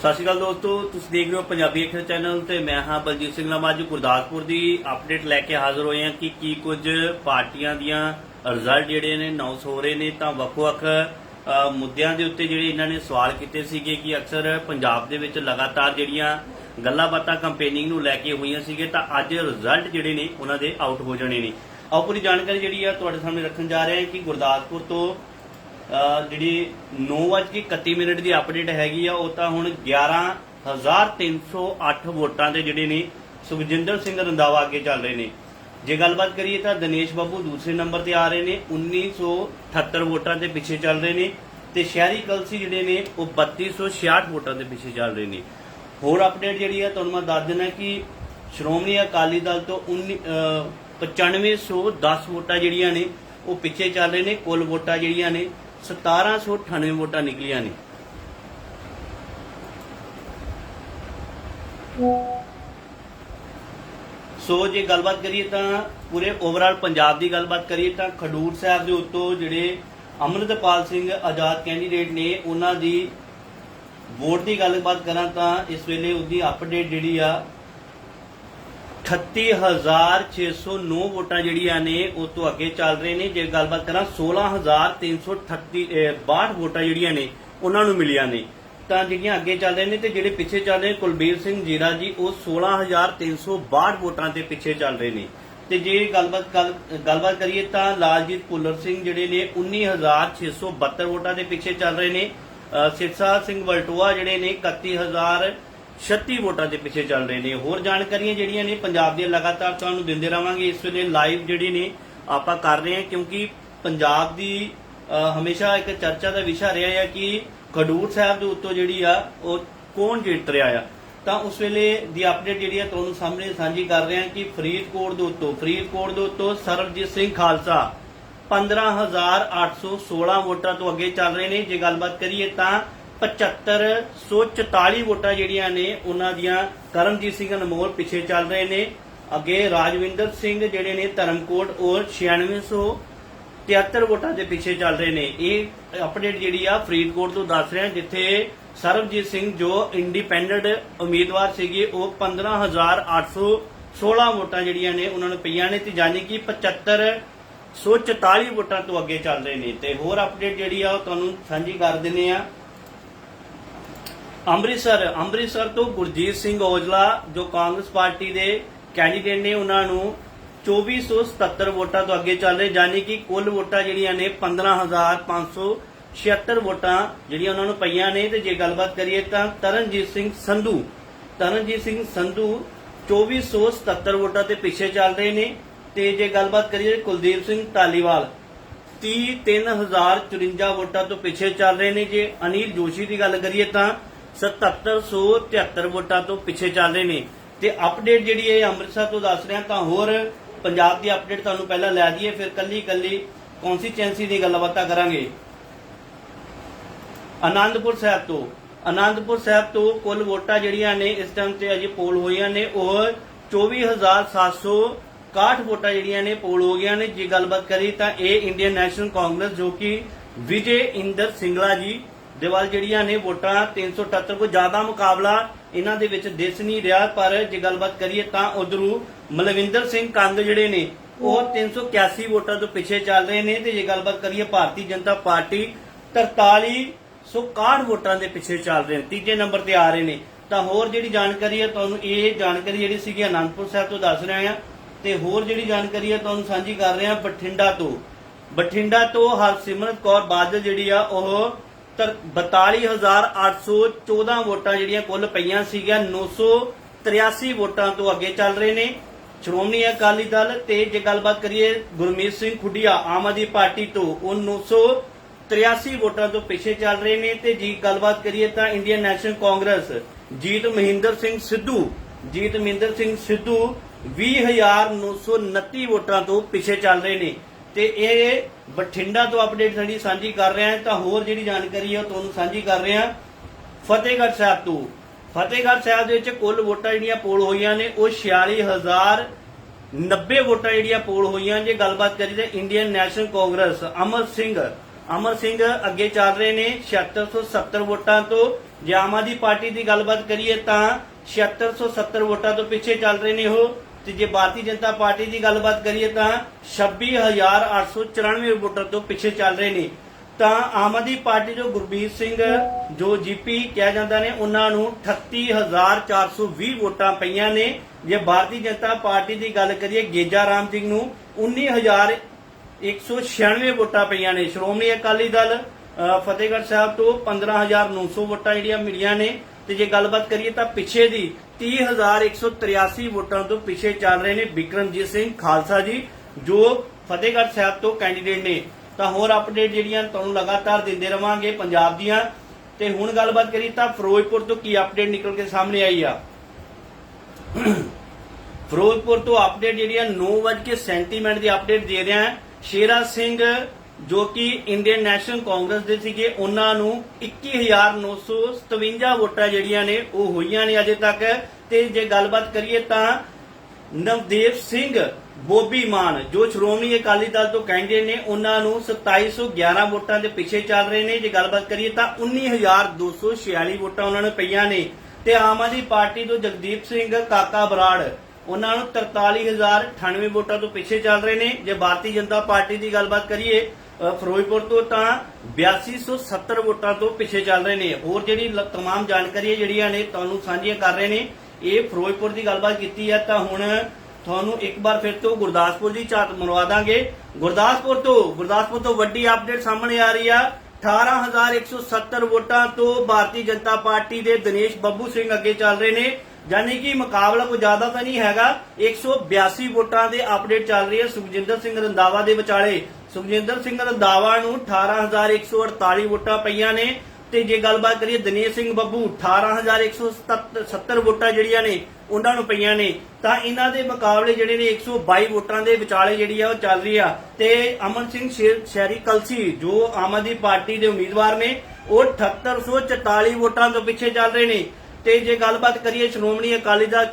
ਸਤਿ ਸ਼੍ਰੀ ਅਕਾਲ ਦੋਸਤੋ, ਤੁਸੀਂ ਦੇਖ ਰਹੇ ਹੋ ਪੰਜਾਬੀ ਅੱਖਰ ਚੈਨਲ ਤੇ ਮੈਂ ਹਾਂ ਬਲਜੀਤ ਸਿੰਘ ਲਾਮਾ। ਅੱਜ ਗੁਰਦਾਸਪੁਰ ਦੀ ਅਪਡੇਟ ਲੈ ਕੇ ਹਾਜ਼ਰ ਹੋਏ ਹਾਂ ਕਿ ਕੀ ਕੁਝ ਪਾਰਟੀਆਂ ਦੀਆਂ ਰਿਜ਼ਲਟ ਜਿਹੜੇ ਨੇ ਅਨਾਉਂਸ ਹੋ ਰਹੇ ਨੇ। ਤਾਂ ਵੱਖ-ਵੱਖ ਮੁੱਦਿਆਂ ਦੇ ਉੱਤੇ ਜਿਹੜੇ ਇਹਨਾਂ ਨੇ ਸਵਾਲ ਕੀਤੇ ਸੀਗੇ ਕਿ ਅਕਸਰ ਪੰਜਾਬ ਦੇ ਵਿੱਚ ਲਗਾਤਾਰ ਜਿਹੜੀਆਂ ਗੱਲਾਂ ਬਾਤਾਂ ਕੰਪੇਨਿੰਗ ਨੂੰ ਲੈ ਕੇ ਹੋਈਆਂ ਸੀਗੇ, ਤਾਂ ਅੱਜ ਰਿਜ਼ਲਟ ਜਿਹੜੇ ਨੇ ਉਹਨਾਂ ਦੇ ਆਊਟ ਹੋ ਜਾਣੇ ਨੇ। ਆਓ ਪੂਰੀ ਜਾਣਕਾਰੀ ਜਿਹੜੀ ਆ ਤੁਹਾਡੇ ਸਾਹਮਣੇ ਰੱਖਣ ਜਾ ਰਹੇ ਹਾਂ ਕਿ ਗੁਰਦਾਸਪੁਰ ਤੋਂ ਜਿਹੜੀ 9:31 ਮਿੰਟ ਦੀ ਅਪਡੇਟ ਹੈਗੀ ਆ, ਉਹ ਤਾਂ ਹੁਣ 11308 ਵੋਟਾਂ ਤੇ ਜਿਹੜੇ ਨੇ ਸੁਖਜਿੰਦਰ ਸਿੰਘ ਰੰਦਾਵਾ ਅੱਗੇ ਚੱਲ ਰਹੇ ਨੇ। ਜੇ ਗੱਲਬਾਤ ਕਰੀਏ ਤਾਂ ਦਿਨੇਸ਼ ਬਾਬੂ ਦੂਸਰੇ ਨੰਬਰ ਤੇ ਆ ਰਹੇ ਨੇ 1978 ਵੋਟਾਂ ਦੇ ਪਿੱਛੇ ਚੱਲ ਰਹੇ ਨੇ ਤੇ ਸ਼ਹਿਰੀ ਕਲਸੀ ਜਿਹੜੇ ਨੇ, ਉਹ 3266 ਵੋਟਾਂ ਦੇ ਪਿੱਛੇ ਚੱਲ ਰਹੇ ਨੇ। ਹੋਰ ਅਪਡੇਟ ਜਿਹੜੀ ਹੈ ਤੁਹਾਨੂੰ ਮੈਂ ਦੱਸ ਦਿੰਦਾ ਕਿ ਸ਼੍ਰੋਮਣੀ ਅਕਾਲੀ ਦਲ ਤੋਂ 19 ਅਹ 9510 ਵੋਟਾਂ ਜਿਹੜੀਆਂ ਨੇ, ਉਹ ਪਿੱਛੇ ਚੱਲ ਰਹੇ ਨੇ, ਕੁੱਲ ਵੋਟਾਂ ਜਿਹੜੀਆਂ ਨੇ 1798 ਵੋਟਾਂ ਨਿਕਲੀਆਂ ਨੇ। ਸੋ ਜੇ ਗੱਲਬਾਤ ਕਰੀਏ ਤਾਂ ਪੂਰੇ ਓਵਰਆਲ ਪੰਜਾਬ ਦੀ ਗੱਲਬਾਤ ਕਰੀਏ ਤਾਂ ਖਡੂਰ ਸਾਹਿਬ ਦੇ ਉੱਤੋਂ ਜਿਹੜੇ ਅਮਰਿਤਪਾਲ ਸਿੰਘ ਆਜ਼ਾਦ ਕੈਂਡੀਡੇਟ ਨੇ, ਉਹਨਾਂ ਦੀ ਵੋਟ ਦੀ ਗੱਲਬਾਤ ਕਰਾਂ ਤਾਂ ਇਸ ਵੇਲੇ ਉਹਦੀ ਅਪਡੇਟ ਜਿਹੜੀ ਆ 38609 ਵੋਟਾਂ ਜਿਹੜੀਆਂ ਨੇ ਉਹ ਤੋਂ ਅੱਗੇ ਚੱਲ ਰਹੇ ਨੇ। ਜੇ ਗੱਲਬਾਤ ਕਰਾਂ 16338 ਅਹ, 62 ਵੋਟਾਂ ਜਿਹੜੀਆਂ ਨੇ ਉਹਨਾਂ ਨੂੰ ਮਿਲੀਆਂ ਨੇ। ਤਾਂ ਜਿਹੜੀਆਂ ਅੱਗੇ ਚੱਲ ਰਹੇ ਨੇ ਤੇ ਜਿਹੜੇ ਪਿੱਛੇ ਚੱਲ ਰਹੇ ਕੁਲਬੀਰ ਸਿੰਘ ਜੀਰਾ ਜੀ ਉਹ 16362 ਵੋਟਾਂ ਦੇ ਪਿੱਛੇ ਚੱਲ ਰਹੇ ਨੇ। ਤੇ ਜੇ ਗੱਲਬਾਤ ਗੱਲਬਾਤ ਕਰੀਏ ਤਾਂ ਲਾਲਜੀਤ ਭੁੱਲਰ ਸਿੰਘ ਜਿਹੜੇ ਨੇ 19672 ਵੋਟਾਂ ਦੇ ਪਿੱਛੇ ਚੱਲ ਰਹੇ ਨੇ। ਸਿਰਸਾ ਸਿੰਘ ਵਲਟੋਆ ਜਿਹੜੇ ਨੇ 31000 36 ਵੋਟਾਂ ਦੇ ਪਿੱਛੇ ਚੱਲ ਰਹੇ ਨੇ। ਹੋਰ ਜਾਣਕਾਰੀਆਂ ਜਿਹੜੀਆਂ ਨੇ, ਪੰਜਾਬ ਦੀਆਂ ਲਗਾਤਾਰ ਤੁਹਾਨੂੰ ਦਿੰਦੇ ਰਵਾਂਗੇ। ਇਸ ਵੇਲੇ ਲਾਈਵ ਜਿਹੜੀ ਨੇ, ਆਪਾਂ ਕਰ ਰਹੇ ਹਾਂ, ਕਿਉਂਕਿ ਪੰਜਾਬ ਦੀ ਹਮੇਸ਼ਾ ਇੱਕ ਚਰਚਾ ਦਾ ਵਿਸ਼ਾ ਰਿਹਾ ਹੈ ਕਿ ਖਡੂਰ ਸਾਹਿਬ ਦੇ ਉੱਤੋਂ ਜਿਹੜੀ ਆ, ਉਹ ਕੌਣ ਜਿੱਤ ਰਿਹਾ ਆ। ਤਾਂ ਉਸ ਵੇਲੇ ਦੀ ਅਪਡੇਟ ਜਿਹੜੀ ਆ ਤੁਹਾਨੂੰ ਸਾਹਮਣੇ ਸਾਂਝੀ ਕਰ ਰਹੇ ਹਾਂ ਕਿ ਫਰੀਦਕੋਟ ਦੇ ਉੱਤੋਂ, ਫਰੀਦਕੋਟ ਦੇ ਉੱਤੋਂ ਸਰਬਜੀਤ ਸਿੰਘ ਖਾਲਸਾ 15816 ਵੋਟਾਂ ਤੋਂ ਅੱਗੇ ਚੱਲ ਰਹੇ ਨੇ। ਜੇ ਗੱਲਬਾਤ ਕਰੀਏ ਤਾਂ 7544 ਵੋਟਾਂ ਜਿਹੜੀਆਂ ਨੇ, ਉਹਨਾਂ ਦੀਆਂ ਕਰਮਜੀਤ ਸਿੰਘ ਅਨਮੋਲ ਪਿੱਛੇ ਚੱਲ ਰਹੇ ਨੇ। ਅੱਗੇ ਰਾਜਵਿੰਦਰ ਸਿੰਘ ਜਿਹੜੇ ਨੇ ਧਰਮਕੋਟ ਔਰ 9600 73 ਵੋਟਾਂ ਦੇ ਪਿੱਛੇ ਚੱਲ ਰਹੇ ਨੇ। ਇਹ ਅਪਡੇਟ ਜਿਹੜੀ ਆ ਫਰੀਦਕੋਟ ਤੋਂ ਦੱਸ ਰਿਹਾ, ਜਿੱਥੇ ਸਰਬਜੀਤ ਸਿੰਘ ਜੋ ਇੰਡੀਪੈਂਡੈਂਟ ਉਮੀਦਵਾਰ ਸੀਗੇ, ਉਹ 15816 ਵੋਟਾਂ ਜਿਹੜੀਆਂ ਨੇ, ਉਹਨਾਂ ਨੂੰ ਪਈਆਂ ਨੇ ਤੇ ਯਾਨੀ ਕਿ 75 144 ਵੋਟਾਂ ਤੋਂ ਅੱਗੇ ਚੱਲ ਰਹੇ ਨੇ। ਤੇ ਹੋਰ ਅਪਡੇਟ ਜਿਹੜੀ ਆ ਉਹ ਤੁਹਾਨੂੰ ਸਾਂਝੀ ਕਰ ਦਿੰਨੇ ਆ। ਅੰਮ੍ਰਿਤਸਰ ਅੰਮ੍ਰਿਤਸਰ ਤੋਂ ਗੁਰਜੀਤ ਸਿੰਘ ਔਜਲਾ, ਜੋ ਕਾਂਗਰਸ ਪਾਰਟੀ ਦੇ ਕੈਂਡੀਡੇਟ ਨੇ ਉਹਨਾਂ ਨੂੰ 2477 ਵੋਟਾਂ ਤੋਂ ਅੱਗੇ ਚੱਲ ਰਹੇ, ਯਾਨੀ ਕਿ ਕੁੱਲ ਵੋਟਾਂ ਜਿਹੜੀਆਂ ਨੇ 15576 ਵੋਟਾਂ ਜਿਹੜੀਆਂ ਉਹਨਾਂ ਨੂੰ ਪਈਆਂ ਨੇ। ਤੇ ਜੇ ਗੱਲਬਾਤ ਕਰੀਏ ਤਾਂ ਤਰਨਜੀਤ ਸਿੰਘ ਸੰਧੂ, ਤਰਨਜੀਤ ਸਿੰਘ ਸੰਧੂ 2477 ਵੋਟਾਂ ਤੇ ਪਿੱਛੇ ਚੱਲ ਰਹੇ ਨੇ। ਤੇ ਜੇ ਗੱਲਬਾਤ ਕਰੀਏ ਕੁਲਦੀਪ ਸਿੰਘ ਢਾਲੀਵਾਲ 33054 ਵੋਟਾਂ ਤੋਂ ਪਿੱਛੇ ਚੱਲ ਰਹੇ ਨੇ। ਜੇ ਅਨਿਲ ਜੋਸ਼ੀ ਦੀ ਗੱਲ ਕਰੀਏ ਤਾਂ 7773 ਵੋਟਾਂ ਤੋਂ ਪਿੱਛੇ ਚੱਲ ਰਹੇ ਨੇ। ਤੇ ਅਪਡੇਟ ਜਿਹੜੀ ਇਹ ਅੰਮ੍ਰਿਤਸਰ ਤੋਂ ਦੱਸ ਰਿਹਾ, ਤਾਂ ਹੋਰ ਪੰਜਾਬ ਦੀ ਅਪਡੇਟ ਤੁਹਾਨੂੰ ਪਹਿਲਾਂ ਲੈ ਦਈਏ, ਫਿਰ ਕੱਲੀ ਕੱਲੀ ਕਨਸਟੀਚੁਐਂਸੀ ਦੀ ਗੱਲਬਾਤਾਂ ਕਰਾਂਗੇ। ਆਨੰਦਪੁਰ ਸਾਹਿਬ ਤੋਂ ਆਨੰਦਪੁਰ ਸਾਹਿਬ ਤੋਂ ਕੁੱਲ ਵੋਟਾਂ ਜਿਹੜੀਆਂ ਨੇ, ਇਸ ਟਾਈਮ ਤੇ ਅਜੇ ਪੋਲ ਹੋਈਆਂ ਨੇ, ਉਹ 24761 ਵੋਟਾਂ ਜਿਹੜੀਆਂ ਨੇ ਪੋਲ ਹੋ ਗਈਆਂ ਨੇ। ਜੇ ਗੱਲਬਾਤ ਕਰੀ ਤਾਂ ਇਹ ਇੰਡੀਅਨ ਨੈਸ਼ਨਲ ਕਾਂਗਰਸ ਜੋ ਕਿ ਵਿਜੇ ਇੰਦਰ ਸਿੰਗਲਾ ਜੀ ਦੇ ਵੱਲ ਜਿਹੜੀਆਂ ਨੇ ਵੋਟਾਂ 378 ਕੋ ਜ਼ਿਆਦਾ ਮੁਕਾਬਲਾ ਇਹਨਾਂ ਦੇ ਵਿੱਚ ਦਿਸ ਨਹੀਂ ਰਿਹਾ, ਪਰ ਜੇ ਗੱਲਬਾਤ ਕਰੀਏ ਤਾਂ ਉਧਰੂ ਮਲਵਿੰਦਰ ਸਿੰਘ ਕੰਗ ਜਿਹੜੇ ਨੇ, ਉਹ 381 ਵੋਟਾਂ ਤੋਂ ਪਿੱਛੇ ਚੱਲ ਰਹੇ ਨੇ ਤੇ ਜੇ ਗੱਲਬਾਤ ਕਰੀਏ ਭਾਰਤੀ ਜਨਤਾ ਪਾਰਟੀ 4361 ਵੋਟਾਂ ਦੇ ਪਿੱਛੇ ਚੱਲ ਰਹੇ ਨੇ, ਤੀਜੇ ਨੰਬਰ ਤੇ ਆ ਰਹੇ ਨੇ। ਤਾਂ ਹੋਰ ਜਿਹੜੀ ਜਾਣਕਾਰੀ ਹੈ, ਤੁਹਾਨੂੰ ਇਹ ਜਾਣਕਾਰੀ ਜਿਹੜੀ ਸੀਗੀ ਅਨੰਦਪੁਰ ਸਾਹਿਬ ਤੋਂ ਦੱਸ ਰਹੇ ਆ ਤੇ ਹੋਰ ਜਿਹੜੀ ਜਾਣਕਾਰੀ ਹੈ, ਤੁਹਾਨੂੰ ਸਾਂਝੀ ਕਰ ਰਿਹਾ ਬਠਿੰਡਾ ਤੋਂ। ਬਠਿੰਡਾ ਤੋਂ ਹਰਸਿਮਰਤ ਕੌਰ ਬਾਦਲ ਜਿਹੜੀ ਆ, ਉਹ 42814 ਵੋਟਾਂ ਜਿਹੜੀਆਂ ਕੁੱਲ ਪਈਆਂ ਸੀਗੀਆਂ 983 ਵੋਟਾਂ ਤੋਂ ਅੱਗੇ ਚੱਲ ਰਹੇ ਨੇ। ਸ਼੍ਰੋਮਣੀ ਅਕਾਲੀ ਦਲ ਤੇ ਜੇ ਗੱਲਬਾਤ ਕਰੀਏ ਗੁਰਮੀਤ ਸਿੰਘ ਖੁੱਡੀਆ, ਆਮ ਆਦਮੀ ਪਾਰਟੀ ਤੋਂ, ਉਹ 983 ਵੋਟਾਂ ਤੋਂ ਪਿੱਛੇ ਚੱਲ ਰਹੇ ਨੇ ਤੇ ਜੀ ਗੱਲਬਾਤ ਕਰੀਏ ਤਾਂ Indian National Congress Jeet Mohinder Singh Sidhu, Jeet Mohinder Singh Sidhu 20929 ਵੋਟਾਂ ਤੋਂ ਪਿੱਛੇ ਚੱਲ ਰਹੇ ਨੇ। ਤੇ ਇਹ ਬਠਿੰਡਾ ਤੋਂ ਅਪਡੇਟ ਸਾਡੀ ਸਾਂਝੀ ਕਰ ਰਹੇ ਹਾਂ, ਤਾਂ ਹੋਰ ਜਿਹੜੀ ਜਾਣਕਾਰੀ ਹੈ ਉਹ ਤੁਹਾਨੂੰ ਸਾਂਝੀ ਕਰ ਰਹੇ ਹਾਂ। ਫਤਿਹਗੜ੍ਹ ਸਾਹਿਬ ਤੋਂ। ਫਤਿਹਗੜ੍ਹ ਸਾਹਿਬ ਦੇ ਵਿੱਚ ਕੁੱਲ ਵੋਟਾਂ ਜਿਹੜੀਆਂ ਪੋਲ ਹੋਈਆਂ ਨੇ, ਉਹ 46000 90 ਵੋਟਾਂ ਜਿਹੜੀਆਂ ਪੋਲ ਹੋਈਆਂ ਜੇ ਗੱਲਬਾਤ ਕਰੀ ਤਾਂ Indian National Congress Amar Singh Amar Singh ਅੱਗੇ ਚੱਲ ਰਹੇ ਨੇ 7670 ਵੋਟਾਂ ਤੋਂ। ਜੇ ਆਮ ਆਦਮੀ ਪਾਰਟੀ ਦੀ ਗੱਲਬਾਤ ਕਰੀਏ ਤਾਂ 7670 ਵੋਟਾਂ ਤੋਂ ਪਿੱਛੇ ਚੱਲ ਰਹੇ ਨੇ ਉਹ। ਤੇ ਜੇ ਭਾਰਤੀ ਜਨਤਾ ਪਾਰਟੀ ਦੀ ਗੱਲਬਾਤ ਕਰੀਏ ਤਾਂ 26894 ਵੋਟਾਂ ਤੋਂ ਪਿੱਛੇ ਚੱਲ ਰਹੇ ਨੇ। ਤਾਂ ਆਮ ਆਦਮੀ ਪਾਰਟੀ ਜੋ ਗੁਰਬੀਰ ਸਿੰਘ, ਜੋ ਜੀਪੀ ਕਿਹਾ ਜਾਂਦਾ ਨੇ, ਉਹਨਾਂ ਨੂੰ 38420 ਵੋਟਾਂ ਪਈਆਂ ਨੇ। ਜੇ ਭਾਰਤੀ ਜਨਤਾ ਪਾਰਟੀ ਦੀ ਗੱਲ ਕਰੀਏ, ਗੇਜਾ ਰਾਮ ਸਿੰਘ ਨੂੰ 19000 196 ਵੋਟਾਂ ਪਈਆਂ ਨੇ। ਸ਼੍ਰੋਮਣੀ ਅਕਾਲੀ ਦਲ ਫਤਿਹਗੜ੍ਹ ਸਾਹਿਬ ਤੋਂ 15900 ਵੋਟਾਂ ਜਿਹੜੀਆਂ ਮਿਲੀਆਂ ਨੇ। ਤੇ ਜੇ ਗੱਲਬਾਤ ਕਰੀਏ ਤਾਂ ਪਿੱਛੇ ਦੀ 30183 ਵੋਟਾਂ ਤੋਂ ਪਿੱਛੇ ਚੱਲ ਰਹੇ ਨੇ ਵਿਕਰਮਜੀਤ ਸਿੰਘ ਖਾਲਸਾ ਜੀ, ਜੋ ਫਤਿਹਗੜ੍ਹ ਸਾਹਿਬ ਤੋਂ ਕੈਂਡੀਡੇਟ ਨੇ। ਤਾਂ ਹੋਰ ਅਪਡੇਟ ਜਿਹੜੀਆਂ ਤੁਹਾਨੂੰ ਲਗਾਤਾਰ ਦਿੰਦੇ ਰਵਾਂਗੇ ਪੰਜਾਬ ਦੀਆਂ। ਤੇ ਹੁਣ ਗੱਲਬਾਤ ਕਰੀ ਤਾਂ ਫਿਰੋਜ਼ਪੁਰ ਤੋਂ ਕੀ ਅਪਡੇਟ ਨਿਕਲ ਕੇ ਸਾਹਮਣੇ ਆਈ ਆ? ਫਿਰੋਜ਼ਪੁਰ ਤੋਂ ਅਪਡੇਟ ਜਿਹੜੀ ਆ 9:37 ਮਿੰਟ ਦੀ ਅਪਡੇਟ ਦੇ ਰਿਹਾ ਸ਼ੇਰਾ ਸਿੰਘ ਜੋ ਕਿ ਇੰਡੀਅਨ ਨੈਸ਼ਨਲ ਕਾਂਗਰਸ ਦੇ ਸੀਗੇ, ਉਹਨਾਂ ਨੂੰ 21957 ਵੋਟਾਂ ਜਿਹੜੀਆਂ ਨੇ, ਉਹ ਹੋਈਆਂ ਨੇ ਅਜੇ ਤੱਕ। ਤੇ ਜੇ ਗੱਲਬਾਤ ਕਰੀਏ ਤਾਂ ਨਵਦੇਵ ਸਿੰਘ ਬੋਬੀ ਮਾਨ, ਜੋ ਸ਼੍ਰੋਮਣੀ ਅਕਾਲੀ ਦਲ ਤੋਂ ਕੈਂਡੀਡੇਟ ਨੇ, ਉਹਨਾਂ ਨੂੰ 2711 ਵੋਟਾਂ ਦੇ ਪਿੱਛੇ ਚੱਲ ਰਹੇ ਨੇ। ਜੇ ਗੱਲਬਾਤ ਕਰੀਏ ਤਾਂ 19246 ਵੋਟਾਂ ਉਹਨਾਂ ਨੂੰ ਪਈਆਂ ਨੇ। ਤੇ ਆਮ ਆਦਮੀ ਪਾਰਟੀ ਤੋਂ ਜਗਦੀਪ ਸਿੰਘ ਕਾਕਾ ਬਰਾੜ, ਉਹਨਾਂ ਨੂੰ 43098 ਵੋਟਾਂ ਤੋਂ ਪਿੱਛੇ ਚੱਲ ਰਹੇ ਨੇ। ਜੇ ਭਾਰਤੀ ਜਨਤਾ ਪਾਰਟੀ ਦੀ ਗੱਲਬਾਤ ਕਰੀਏ ਫਿਰੋਜ਼ਪੁਰ ਤੋਂ ਤਾਂ 8270 ਵੋਟਾਂ ਤੋਂ ਪਿੱਛੇ ਚੱਲ ਰਹੇ ਨੇ। ਹੋਰ ਜਿਹੜੀ ਲ- ਤਮਾਮ ਜਾਣਕਾਰੀਆਂ ਜਿਹੜੀਆਂ ਨੇ ਤੁਹਾਨੂੰ ਸਾਂਝੀਆਂ ਕਰ ਰਹੇ ਨੇ, ਇਹ ਫਿਰੋਜ਼ਪੁਰ ਦੀ ਗੱਲਬਾਤ ਕੀਤੀ ਹੈ। ਤਾਂ ਹੁਣ ਤੁਹਾਨੂੰ ਇੱਕ ਵਾਰ ਫਿਰ ਤੋਂ ਗੁਰਦਾਸਪੁਰ ਦੀ ਝਾਤ ਮਰਵਾ ਦਾਂਗੇ। ਗੁਰਦਾਸਪੁਰ ਤੋਂ ਗੁਰਦਾਸਪੁਰ ਤੋਂ ਵੱਡੀ ਅਪਡੇਟ ਸਾਹਮਣੇ ਆ ਰਹੀ ਆ। 18170 ਵੋਟਾਂ ਤੋਂ ਭਾਰਤੀ ਜਨਤਾ ਪਾਰਟੀ ਦੇ ਦਿਨੇਸ਼ ਬੱਬੂ ਸਿੰਘ ਅੱਗੇ ਚੱਲ ਰਹੇ ਨੇ। ਯਾਨੀ ਕਿ ਮੁਕਾਬਲਾ ਕੋਈ ਜ਼ਿਆਦਾ ਤਾਂ ਨਹੀਂ ਹੈਗਾ। 182 ਵੋਟਾਂ ਦੇ ਅਪਡੇਟ ਚੱਲ ਰਹੀ ਹੈ ਸੁਖਜਿੰਦਰ ਸਿੰਘ ਰੰਦਾਵਾ ਦੇ ਵਿਚਾਲੇ। ਸੁਖਜਿੰਦਰ ਸਿੰਘ ਰੰਦਾਵਾ ਨੂੰ 18148 ਵੋਟਾਂ ਪਈਆਂ ਨੇ ਤੇ ਜੇ ਗੱਲਬਾਤ ਕਰੀਏ ਦਿਨੇਸ਼ ਸਿੰਘ ਬੱਬੂ 18170 ਵੋਟਾਂ ਜਿਹੜੀਆਂ ਨੇ, ਉਹਨਾਂ ਨੂੰ ਪਈਆਂ ਨੇ, ਤਾਂ ਇਹਨਾਂ ਦੇ ਮੁਕਾਬਲੇ ਜਿਹੜੇ ਨੇ 122 ਵੋਟਾਂ ਦੇ ਵਿਚਾਲੇ ਜਿਹੜੀ ਆ ਉਹ ਚੱਲ ਰਹੀ ਆ। ਤੇ ਅਮਨ ਸਿੰਘ ਸ਼ਹਿਰੀ ਕਲਸੀ, ਜੋ ਆਮ ਆਦਮੀ ਪਾਰਟੀ ਦੇ ਉਮੀਦਵਾਰ ਨੇ, ਉਹ 7844 ਵੋਟਾਂ ਤੋਂ ਪਿੱਛੇ ਚੱਲ ਰਹੇ ਨੇ। ਤੇ ਜੇ ਗੱਲਬਾਤ ਕਰੀਏ ਸ਼੍ਰੋਮਣੀ ਅਕਾਲੀ ਦਲ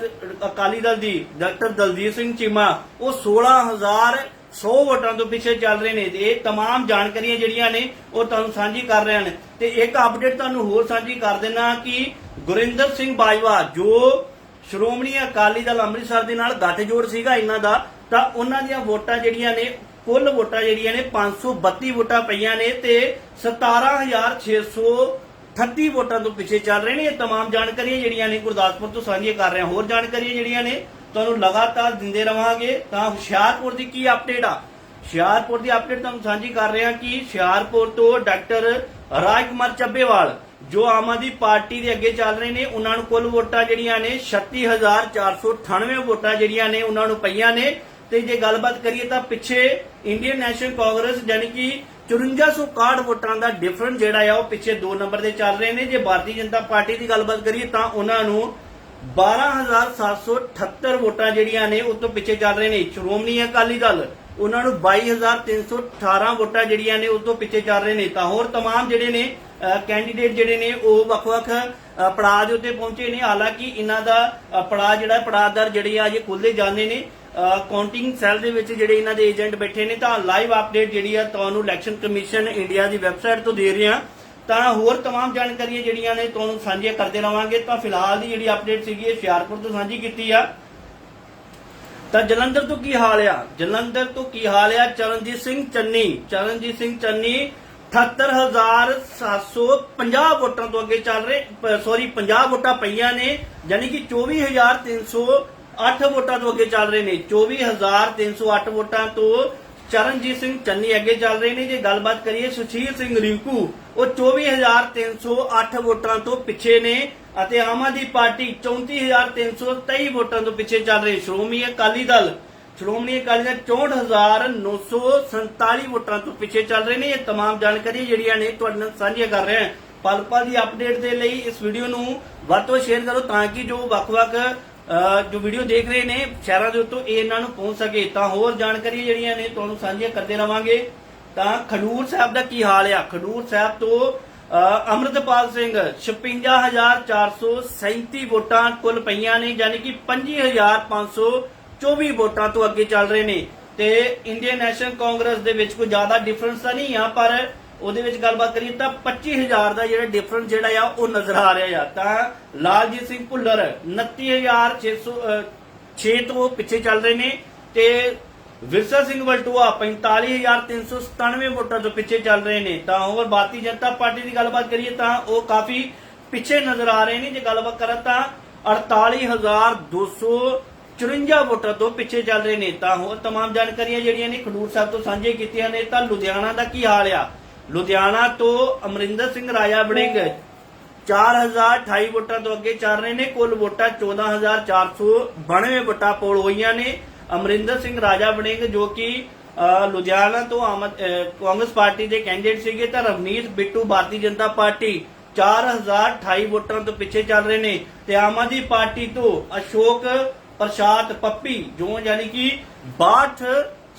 ਅਕਾਲੀ ਦਲ ਦੀ, ਡਾਕਟਰ ਦਲਜੀਤ ਸਿੰਘ ਚੀਮਾ, ਉਹ 16000 100 ਵੋਟਾਂ ਤੋਂ ਪਿੱਛੇ ਚੱਲ ਰਹੇ ਨੇ ਤੇ ਇਹ तमाम ਜਾਣਕਾਰੀਆਂ ਜਿਹੜੀਆਂ ਨੇ ਉਹ ਤੁਹਾਨੂੰ ਸਾਂਝੀ ਕਰ ਰਹੇ ਹਨ ਤੇ ਇੱਕ ਅਪਡੇਟ ਤੁਹਾਨੂੰ ਹੋਰ ਸਾਂਝੀ ਕਰ ਦੇਣਾ ਕਿ ਗੁਰਿੰਦਰ ਸਿੰਘ ਬਾਜਵਾ ਜੋ ਸ਼੍ਰੋਮਣੀ ਅਕਾਲੀ ਦਲ ਅੰਮ੍ਰਿਤਸਰ ਦੇ ਨਾਲ ਗੱਠਜੋੜ ਸੀਗਾ ਇਹਨਾਂ ਦਾ ਤਾਂ ਉਹਨਾਂ ਦੀਆਂ ਵੋਟਾਂ ਜਿਹੜੀਆਂ ਨੇ ਕੁੱਲ ਵੋਟਾਂ ਜਿਹੜੀਆਂ ਨੇ 532 ਵੋਟਾਂ ਪਈਆਂ ਨੇ ਤੇ 17638 ਵੋਟਾਂ ਤੋਂ ਪਿੱਛੇ ਚੱਲ ਰਹੇ ਨੇ ਇਹ तमाम ਜਾਣਕਾਰੀਆਂ ਜਿਹੜੀਆਂ ਨੇ ਗੁਰਦਾਸਪੁਰ ਤੋਂ ਸਾਂਝੀਆਂ ਕਰ ਰਹੇ ਹਾਂ ਹੋਰ ਜਾਣਕਾਰੀਆਂ ਜਿਹੜੀਆਂ ਨੇ ਤੁਹਾਨੂੰ ਲਗਾਤਾਰ ਦਿੰਦੇ ਰਵਾਂਗੇ, ਤਾਂ ਹੁਸ਼ਿਆਰਪੁਰ ਦੀ ਕੀ ਅਪਡੇਟ ਆ? ਹੁਸ਼ਿਆਰਪੁਰ ਦੀ ਅਪਡੇਟ ਤੁਹਾਨੂੰ ਸਾਂਝੀ ਕਰ ਰਹੇ ਹਾਂ ਕਿ ਹੁਸ਼ਿਆਰਪੁਰ ਤੋਂ ਡਾਕਟਰ ਰਾਜਕੁਮਾਰ ਚੱਬੇਵਾਲ, ਜੋ ਆਮ ਆਦਮੀ ਪਾਰਟੀ ਦੇ ਅੱਗੇ ਚੱਲ ਰਹੇ ਨੇ, ਉਹਨਾਂ ਨੂੰ ਕੁੱਲ ਵੋਟਾਂ ਜਿਹੜੀਆਂ ਨੇ 36498 ਵੋਟਾਂ ਜਿਹੜੀਆਂ ਨੇ ਉਹਨਾਂ ਨੂੰ ਪਈਆਂ ਨੇ। ਤੇ ਜੇ ਗੱਲਬਾਤ ਕਰੀਏ ਤਾਂ ਪਿੱਛੇ ਇੰਡੀਅਨ ਨੈਸ਼ਨਲ ਕਾਂਗਰਸ ਯਾਨੀ ਕਿ 5461 ਵੋਟਾਂ ਦਾ ਡਿਫਰੈਂਸ ਜਿਹੜਾ ਆ, ਉਹ ਪਿੱਛੇ 2 ਨੰਬਰ ਤੇ ਚੱਲ ਰਹੇ ਨੇ। ਜੇ ਭਾਰਤੀ ਜਨਤਾ ਪਾਰਟੀ ਦੀ ਗੱਲਬਾਤ ਕਰੀਏ ਤਾਂ ਉਹਨਾਂ ਨੂੰ 12778 ਵੋਟਾਂ ਜਿਹੜੀਆਂ ਨੇ ਉਹ ਤੋਂ ਪਿੱਛੇ ਚੱਲ ਰਹੇ ਨੇ ਸ਼੍ਰੋਮਣੀ ਅਕਾਲੀ ਦਲ ਉਹਨਾਂ ਨੂੰ 22318 ਵੋਟਾਂ ਜਿਹੜੀਆਂ ਨੇ ਉਹ ਤੋਂ ਪਿੱਛੇ ਚੱਲ ਰਹੇ ਨੇ ਤਾਂ ਹੋਰ तमाम ਜਿਹੜੇ ਨੇ ਕੈਂਡੀਡੇਟ ਜਿਹੜੇ ਨੇ ਉਹ ਵੱਖ-ਵੱਖ ਅ, ਪੜਾਅ ਦੇ ਉੱਤੇ ਪਹੁੰਚੇ ਨੇ ਹਾਲਾਂਕਿ ਇਹਨਾਂ ਦਾ ਅ, ਪੜਾਅ ਜਿਹੜਾ ਪੜਾਅਦਰ ਜਿਹੜੇ ਆ ਅਜੇ ਖੁੱਲਦੇ ਜਾਂਦੇ ਨੇ ਕਾਊਂਟਿੰਗ ਸੈੱਲ ਦੇ ਵਿੱਚ ਜਿਹੜੇ ਇਹਨਾਂ ਦੇ ਏਜੰਟ ਬੈਠੇ ਨੇ ਤਾਂ ਲਾਈਵ ਅਪਡੇਟ ਜਿਹੜੀ ਆ ਤੁਹਾਨੂੰ ਇਲੈਕਸ਼ਨ ਕਮਿਸ਼ਨ ਇੰਡੀਆ ਦੀ ਵੈਬਸਾਈਟ ਤੋਂ ਦੇ ਰਹੇ ਹਾਂ ਤਾਂ ਹੋਰ तमाम ਜਾਣਕਾਰੀਆਂ ਜਿਹੜੀਆਂ ਨੇ ਤੁਹਾਨੂੰ ਸਾਂਝੀਆਂ ਕਰਦੇ ਰਵਾਂਗੇ ਤਾਂ ਫਿਲਹਾਲ ਦੀ ਜਿਹੜੀ ਅਪਡੇਟ ਸੀਗੀ ਇਹ ਹੁਸ਼ਿਆਰਪੁਰ ਤੋਂ ਸਾਂਝੀ ਕੀਤੀ ਆ ਤਾਂ ਜਲੰਧਰ ਤੋਂ ਕੀ ਹਾਲ ਆ ਜਲੰਧਰ ਤੋਂ ਕੀ ਹਾਲ ਆ ਚਰਨਜੀਤ ਸਿੰਘ ਚੰਨੀ ਚਰਨਜੀਤ ਸਿੰਘ ਚੰਨੀ 78750 ਵੋਟਾਂ ਤੋਂ ਅੱਗੇ ਚੱਲ ਰਹੇ ਸੌਰੀ 50 ਵੋਟਾਂ ਪਈਆਂ ਨੇ ਯਾਨੀ ਕਿ 24308 ਵੋਟਾਂ ਤੋਂ ਅੱਗੇ ਚੱਲ ਰਹੇ ਨੇ 24308 ਵੋਟਾਂ ਤੋਂ ਚਰਨਜੀਤ ਸਿੰਘ ਚੰਨੀ ਅੱਗੇ ਚੱਲ ਰਹੇ ਨੇ ਜੇ ਗੱਲਬਾਤ ਕਰੀਏ ਸੁਸ਼ੀਲ ਸਿੰਘ ਰਿੰਕੂ ਉਹ 24308 ਵੋਟਾਂ ਤੋਂ ਪਿੱਛੇ ਨੇ ਅਤੇ ਆਮ ਆਦਮੀ ਪਾਰਟੀ 34323 ਵੋਟਾਂ ਤੋਂ ਪਿੱਛੇ ਚੱਲ ਰਹੀ ਸ਼੍ਰੋਮਣੀ ਅਕਾਲੀ ਦਲ ਸ਼੍ਰੋਮਣੀ ਅਕਾਲੀ ਦਲ 64947 ਵੋਟਾਂ ਤੋਂ ਪਿੱਛੇ ਚੱਲ ਰਹੇ ਨੇ ਇਹ तमाम ਜਾਣਕਾਰੀ ਜਿਹੜੀਆਂ ਨੇ ਤੁਹਾਡੇ ਨਾਲ ਸਾਂਝੀਆਂ ਕਰ ਰਹੇ ਹਾਂ ਪਲ ਪਲ ਦੀ ਅਪਡੇਟ ਦੇ ਲਈ ਇਸ ਵੀਡੀਓ ਨੂੰ ਵੱਧ ਤੋਂ ਸ਼ੇਅਰ ਕਰੋ ਤਾਂ ਕਿ ਜੋ ਵੱਖ-ਵੱਖ ਅਹ, ਜੋ ਵੀਡੀਓ ਦੇਖ ਰਹੇ ਨੇ ਸ਼ਹਿਰਾਂ ਦੇ ਉੱਤੋਂ ਇਹ ਇਹਨਾਂ ਨੂੰ ਪਹੁੰਚ ਸਕੇ ਤਾਂ ਹੋਰ ਜਾਣਕਾਰੀ ਜਿਹੜੀਆਂ ਨੇ ਤੁਹਾਨੂੰ ਸਾਂਝੀਆਂ ਕਰਦੇ ਰਵਾਂਗੇ। ਤਾਂ ਖਡੂਰ ਸਾਹਿਬ ਦਾ ਕੀ ਹਾਲ ਆ? ਖਡੂਰ ਸਾਹਿਬ ਤੋਂ ਅਹ, ਸਿੰਘ 56437 ਵੋਟਾਂ ਕੁੱਲ ਪਈਆਂ ਨੇ ਯਾਨੀ ਕਿ 25524 ਵੋਟਾਂ ਤੋਂ ਅੱਗੇ ਚੱਲ ਰਹੇ ਨੇ। ਤੇ ਇੰਡੀਅਨ ਨੈਸ਼ਨਲ ਕਾਂਗਰਸ ਦੇ ਵਿੱਚ ਕੋਈ ਜ਼ਿਆਦਾ ਡਿਫਰੈਂਸ ਤਾਂ ਨਹੀਂ ਆ ਪਰ ਉਹਦੇ ਵਿੱਚ ਗੱਲਬਾਤ ਕਰੀਏ ਤਾਂ 25000 ਦਾ ਜਿਹੜਾ ਡਿਫਰੈਂਸ ਜਿਹੜਾ ਆ ਉਹ ਨਜ਼ਰ ਆ ਰਿਹਾ ਆ ਤਾਂ ਲਾਲਜੀਤ ਸਿੰਘ ਭੁੱਲਰ 29600 6 ਤੋਂ ਪਿੱਛੇ ਚੱਲ ਰਹੇ ਨੇ ਤੇ ਵਿਰਸਾ ਸਿੰਘ ਵਲਟੂਆ 45397 ਵੋਟਾਂ ਤੋਂ ਪਿੱਛੇ ਚੱਲ ਰਹੇ ਨੇ ਤਾਂ ਹੋਰ ਭਾਰਤੀ ਜਨਤਾ ਪਾਰਟੀ ਦੀ ਗੱਲਬਾਤ ਕਰੀਏ ਤਾਂ ਉਹ ਕਾਫੀ ਪਿੱਛੇ ਨਜ਼ਰ ਆ ਰਹੇ ਨੇ ਜੇ ਗੱਲਬਾਤ ਕਰਾਂ ਤਾਂ 48254 ਵੋਟਾਂ ਤੋਂ ਪਿੱਛੇ ਚੱਲ ਰਹੇ ਨੇ ਤਾਂ ਹੋਰ तमाम ਜਾਣਕਾਰੀਆਂ ਜਿਹੜੀਆਂ ਨੇ ਖਡੂਰ ਸਾਹਿਬ ਤੋਂ ਸਾਂਝੇ ਕੀਤੀਆਂ ਨੇ ਤਾਂ ਲੁਧਿਆਣਾ ਦਾ ਕੀ ਹਾਲ ਆ ਲੁਧਿਆਣਾ ਤੋਂ ਅਮਰਿੰਦਰ ਸਿੰਘ ਰਾਜਾ ਵੜਿੰਗ 4028 ਵੋਟਾਂ ਤੋਂ ਅੱਗੇ ਚੱਲ ਰਹੇ ਨੇ। ਕੁੱਲ ਵੋਟਾਂ 14492 ਵੋਟਾਂ ਪੋਲ ਹੋਈਆਂ ਨੇ। ਅਮਰਿੰਦਰ ਸਿੰਘ ਰਾਜਾ ਵੜਿੰਗ ਜੋ ਕਿ ਲੁਧਿਆਣਾ ਤੋਂ ਕਾਂਗਰਸ ਪਾਰਟੀ ਦੇ ਕੈਂਡੀਡੇਟ ਸੀਗੇ ਤਾਂ ਰਵਨੀਤ ਬਿੱਟੂ ਭਾਰਤੀ ਜਨਤਾ ਪਾਰਟੀ 4028 ਵੋਟਾਂ ਤੋਂ ਪਿੱਛੇ ਚੱਲ ਰਹੇ ਨੇ ਤੇ ਆਮ ਆਦਮੀ ਪਾਰਟੀ ਤੋਂ ਅਸ਼ੋਕ ਪ੍ਰਸ਼ਾਦ ਪੱਪੀ ਜੋ ਯਾਨੀ ਕਿ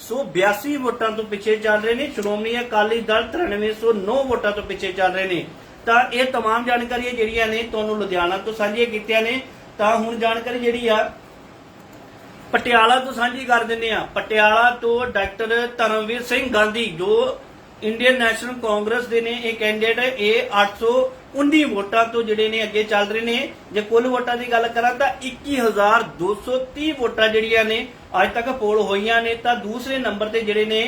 6282 ਵੋਟਾਂ ਤੋਂ ਪਿੱਛੇ ਚੱਲ ਰਹੇ ਨੇ ਸ਼੍ਰੋਮਣੀ ਅਕਾਲੀ ਦਲ 9309 ਵੋਟਾਂ ਤੋਂ ਪਿੱਛੇ ਚੱਲ ਰਹੇ ਨੇ ਤਾਂ ਇਹ तमाम ਜਾਣਕਾਰੀਆਂ ਜਿਹੜੀਆਂ ਨੇ ਤੁਹਾਨੂੰ ਲੁਧਿਆਣਾ ਤੋਂ ਸਾਂਝੀਆਂ ਕੀਤੀਆਂ ਨੇ ਤਾਂ ਹੁਣ ਜਾਣਕਾਰੀ ਜਿਹੜੀ ਆ ਪਟਿਆਲਾ ਤੋਂ ਸਾਂਝੀ ਕਰ ਦਿੰਦੇ ਆ ਪਟਿਆਲਾ ਤੋਂ ਡਾਕਟਰ ਧਰਮਵੀਰ ਸਿੰਘ ਗਾਂਧੀ ਜੋ ਇੰਡੀਅਨ ਨੈਸ਼ਨਲ ਕਾਂਗਰਸ ਦੇ ਨੇ ਇਹ ਕੈਂਡੀਡੇਟ ਇਹ 819 ਵੋਟਾਂ ਤੋਂ ਜਿਹੜੇ ਨੇ ਅੱਗੇ ਚੱਲ ਰਹੇ ਨੇ। ਜੇ ਕੁੱਲ ਵੋਟਾਂ ਦੀ ਗੱਲ ਕਰਾਂ ਤਾਂ 21230 ਵੋਟਾਂ ਜਿਹੜੀਆਂ ਨੇ ਅੱਜ ਤੱਕ ਪੋਲ ਹੋਈਆਂ ਨੇ। ਤਾਂ ਦੂਸਰੇ ਨੰਬਰ ਤੇ ਜਿਹੜੇ ਨੇ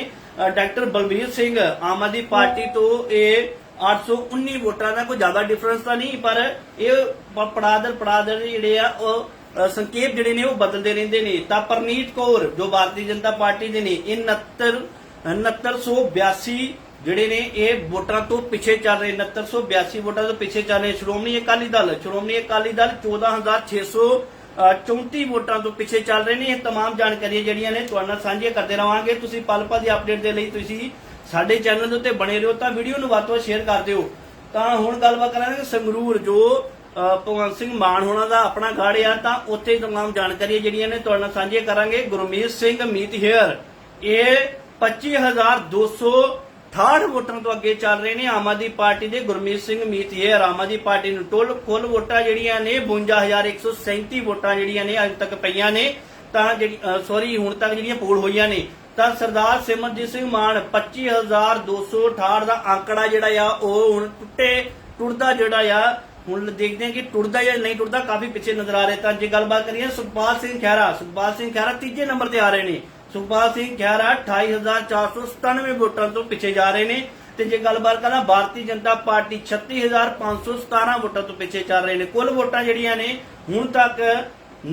ਡਾਕਟਰ ਬਲਬੀਰ ਸਿੰਘ ਆਮ ਆਦਮੀ ਪਾਰਟੀ ਤੋਂ ਇਹ 819 ਵੋਟਾਂ ਦਾ ਕੋਈ ਜ਼ਿਆਦਾ ਡਿਫਰੈਂਸ ਤਾਂ ਨਹੀਂ ਪਰ ਇਹ ਪ- ਪੜਾਦਰ ਪੜਾਦਰ ਜਿਹੜੇ ਆ ਉਹ ਅ, ਜਿਹੜੇ ਨੇ ਉਹ ਬਦਲਦੇ ਰਹਿੰਦੇ ਨੇ। ਤਾਂ ਪਰਨੀਤ ਕੌਰ ਜੋ ਭਾਰਤੀ ਜਨਤਾ ਪਾਰਟੀ ਦੇ ਨੇ ਇਹ 69 6982 ਜਿਹੜੇ ਨੇ ਇਹ ਵੋਟਾਂ ਤੋਂ ਪਿੱਛੇ ਚੱਲ ਰਹੇ 6982 ਵੋਟਾਂ ਤੋਂ ਪਿੱਛੇ ਚੱਲ ਰਹੇ ਸ਼੍ਰੋਮਣੀ ਅਕਾਲੀ ਦਲ ਸ਼੍ਰੋਮਣੀ ਅਕਾਲੀ ਦਲ 14634 ਵੋਟਾਂ ਤੋਂ ਪਿੱਛੇ ਚੱਲ ਰਹੇ ਨੇ ਇਹ तमाम ਜਾਣਕਾਰੀਆਂ ਜਿਹੜੀਆਂ ਨੇ ਤੁਹਾਡੇ ਨਾਲ ਸਾਂਝੀਆਂ ਕਰਦੇ ਰਵਾਂਗੇ ਤੁਸੀਂ ਪਲ ਪਲ ਦੀ ਅਪਡੇਟ ਦੇ ਲਈ ਤੁਸੀਂ ਸਾਡੇ ਚੈਨਲ ਦੇ ਉੱਤੇ ਬਣੇ ਰਹੋ ਤਾਂ ਵੀਡੀਓ ਨੂੰ ਵੱਧ ਤੋਂ ਵੱਧ ਸ਼ੇਅਰ ਕਰ ਦਿਓ ਤਾਂ ਹੁਣ ਗੱਲਬਾਤ ਕਰਾਂਗੇ ਸੰਗਰੂਰ ਜੋ ਅ, ਭਗਵੰਤ ਸਿੰਘ ਮਾਨ ਹੋਣਾ ਦਾ ਆਪਣਾ ਗਾੜ ਆ ਤਾਂ ਉੱਥੇ तमाम ਜਾਣਕਾਰੀਆਂ ਜਿਹੜੀਆਂ ਨੇ ਤੁਹਾਡੇ ਨਾਲ ਸਾਂਝੀਆਂ ਕਰਾਂਗੇ ਗੁਰਮੀਤ ਸਿੰਘ ਮੀਤ ਹੇਅਰ ਇਹ 25268 ਵੋਟਾਂ ਤੋਂ ਅੱਗੇ ਚੱਲ ਰਹੇ ਨੇ ਆਮ ਆਦਮੀ ਪਾਰਟੀ ਦੇ, ਗੁਰਮੀਤ ਸਿੰਘ ਮੀਤ ਹੇਅਰ ਆਮ ਆਦਮੀ ਪਾਰਟੀ ਨੂੰ ਟੋਲ ਕੁੱਲ ਵੋਟਾਂ ਜਿਹੜੀਆਂ ਨੇ 52137 ਵੋਟਾਂ ਜਿਹੜੀਆਂ ਨੇ ਅੱਜ ਤੱਕ ਪਈਆਂ ਨੇ, ਤਾਂ ਜਿਹੜੀ ਸੌਰੀ ਹੁਣ ਤੱਕ ਜਿਹੜੀਆਂ ਪੋਲ ਹੋਈਆਂ ਨੇ। ਤਾਂ ਸਰਦਾਰ ਸਿਮਰਜੀਤ ਸਿੰਘ ਮਾਨ 25268 ਦਾ ਆંકੜਾ ਜਿਹੜਾ ਆ, ਉਹ ਹੁਣ ਟੁੱਟੇ, ਟੁੱਟਦਾ ਜਿਹੜਾ ਆ, ਹੁਣ ਦੇਖਦੇ ਹਾਂ ਕਿ ਟੁੱਟਦਾ ਜਾਂ ਨਹੀਂ ਟੁੱਟਦਾ, ਕਾਫੀ ਪਿੱਛੇ ਨਜ਼ਰ ਆ ਰਿਹਾ। ਤਾਂ ਜੇ ਗੱਲਬਾਤ ਕਰੀਏ ਸੁਖਪਾਲ ਸਿੰਘ ਖਹਿਰਾ, ਸੁਖਪਾਲ ਸਿੰਘ ਖਹਿਰਾ ਤੀਜੇ ਨੰਬਰ ਤੇ ਆ ਰਹੇ ਨੇ। ਸੁਖਪਾਲ ਸਿੰਘ ਖਹਿਰਾ 28497 ਵੋਟਾਂ ਤੋਂ ਪਿੱਛੇ ਜਾ ਰਹੇ ਨੇ ਤੇ ਜੇ ਗੱਲਬਾਤ ਕਰਾਂ ਭਾਰਤੀ ਜਨਤਾ ਪਾਰਟੀ 36517 ਵੋਟਾਂ ਤੋਂ ਪਿੱਛੇ ਚੱਲ ਰਹੇ ਨੇ ਕੁੱਲ ਵੋਟਾਂ ਜਿਹੜੀਆਂ ਨੇ ਹੁਣ ਤੱਕ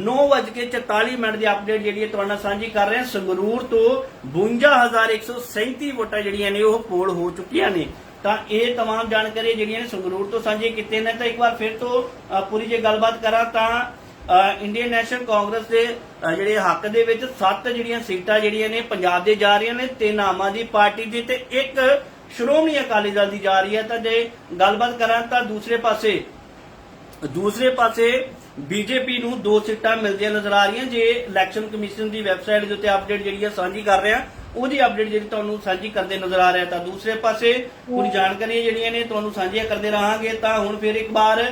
9:44 ਮਿੰਟ ਦੀ ਅਪਡੇਟ ਜਿਹੜੀ ਹੈ ਤੁਹਾਡੇ ਨਾਲ ਸਾਂਝੀ ਕਰ ਰਹੇ ਹਾਂ ਸੰਗਰੂਰ ਤੋਂ 52137 ਵੋਟਾਂ ਜਿਹੜੀਆਂ ਨੇ ਉਹ ਪੋਲ ਹੋ ਚੁੱਕੀਆਂ ਨੇ ਤਾਂ ਇਹ तमाम ਜਾਣਕਾਰੀ ਜਿਹੜੀਆਂ ਨੇ ਸੰਗਰੂਰ ਤੋਂ ਸਾਂਝੇ ਕੀਤੇ ਨੇ ਤਾਂ ਇੱਕ ਵਾਰ ਫਿਰ ਤੋਂ ਅ, ਪੂਰੀ ਜੇ ਗੱਲਬਾਤ ਕਰਾਂ ਤਾਂ ਅ, ਇੰਡੀਅਨ ਨੈਸ਼ਨਲ ਕਾਂਗਰਸ ਦੇ ਜਿਹੜੇ ਹੱਕ ਦੇ ਵਿੱਚ ਸੱਤ ਜਿਹੜੀਆਂ ਸੀਟਾਂ ਜਿਹੜੀਆਂ ਨੇ ਪੰਜਾਬ ਦੇ ਜਾ ਰਹੀਆਂ ਨੇ ਤਿੰਨ ਆਮ ਆਦਮੀ ਪਾਰਟੀ ਦੀ ਤੇ ਇੱਕ ਸ਼੍ਰੋਮਣੀ ਅਕਾਲੀ ਦਲ ਦੀ ਜਾ ਰਹੀ ਹੈ। ਤਾਂ ਜੇ ਗੱਲਬਾਤ ਕਰਾਂ ਤਾਂ ਦੂਸਰੇ ਪਾਸੇ ਦੂਸਰੇ ਪਾਸੇ ਬੀਜੇਪੀ ਨੂੰ ਦੋ ਸੀਟਾਂ ਮਿਲਦੀਆਂ ਨਜ਼ਰ ਆ ਰਹੀਆਂ। ਜੇ ਇਲੈਕਸ਼ਨ ਕਮਿਸ਼ਨ ਦੀ ਵੈਬਸਾਈਟ ਦੇ ਉੱਤੇ ਅਪਡੇਟ ਜਿਹੜੀ ਹੈ ਸਾਂਝੀ ਕਰ ਰਹੇ ਹਾਂ ਉਹਦੀ ਅਪਡੇਟ ਜਿਹੜੀ ਤੁਹਾਨੂੰ ਸਾਂਝੀ ਕਰਦੇ ਨਜ਼ਰ ਆ ਰਿਹਾ। ਤਾਂ ਦੂਸਰੇ ਪਾਸੇ ਪੂਰੀ ਜਾਣਕਾਰੀਆਂ ਜਿਹੜੀਆਂ ਨੇ ਤੁਹਾਨੂੰ ਸਾਂਝੀਆਂ ਕਰਦੇ ਰਹਾਂਗੇ। ਤਾਂ ਹੁਣ ਫਿਰ ਇੱਕ ਵਾਰ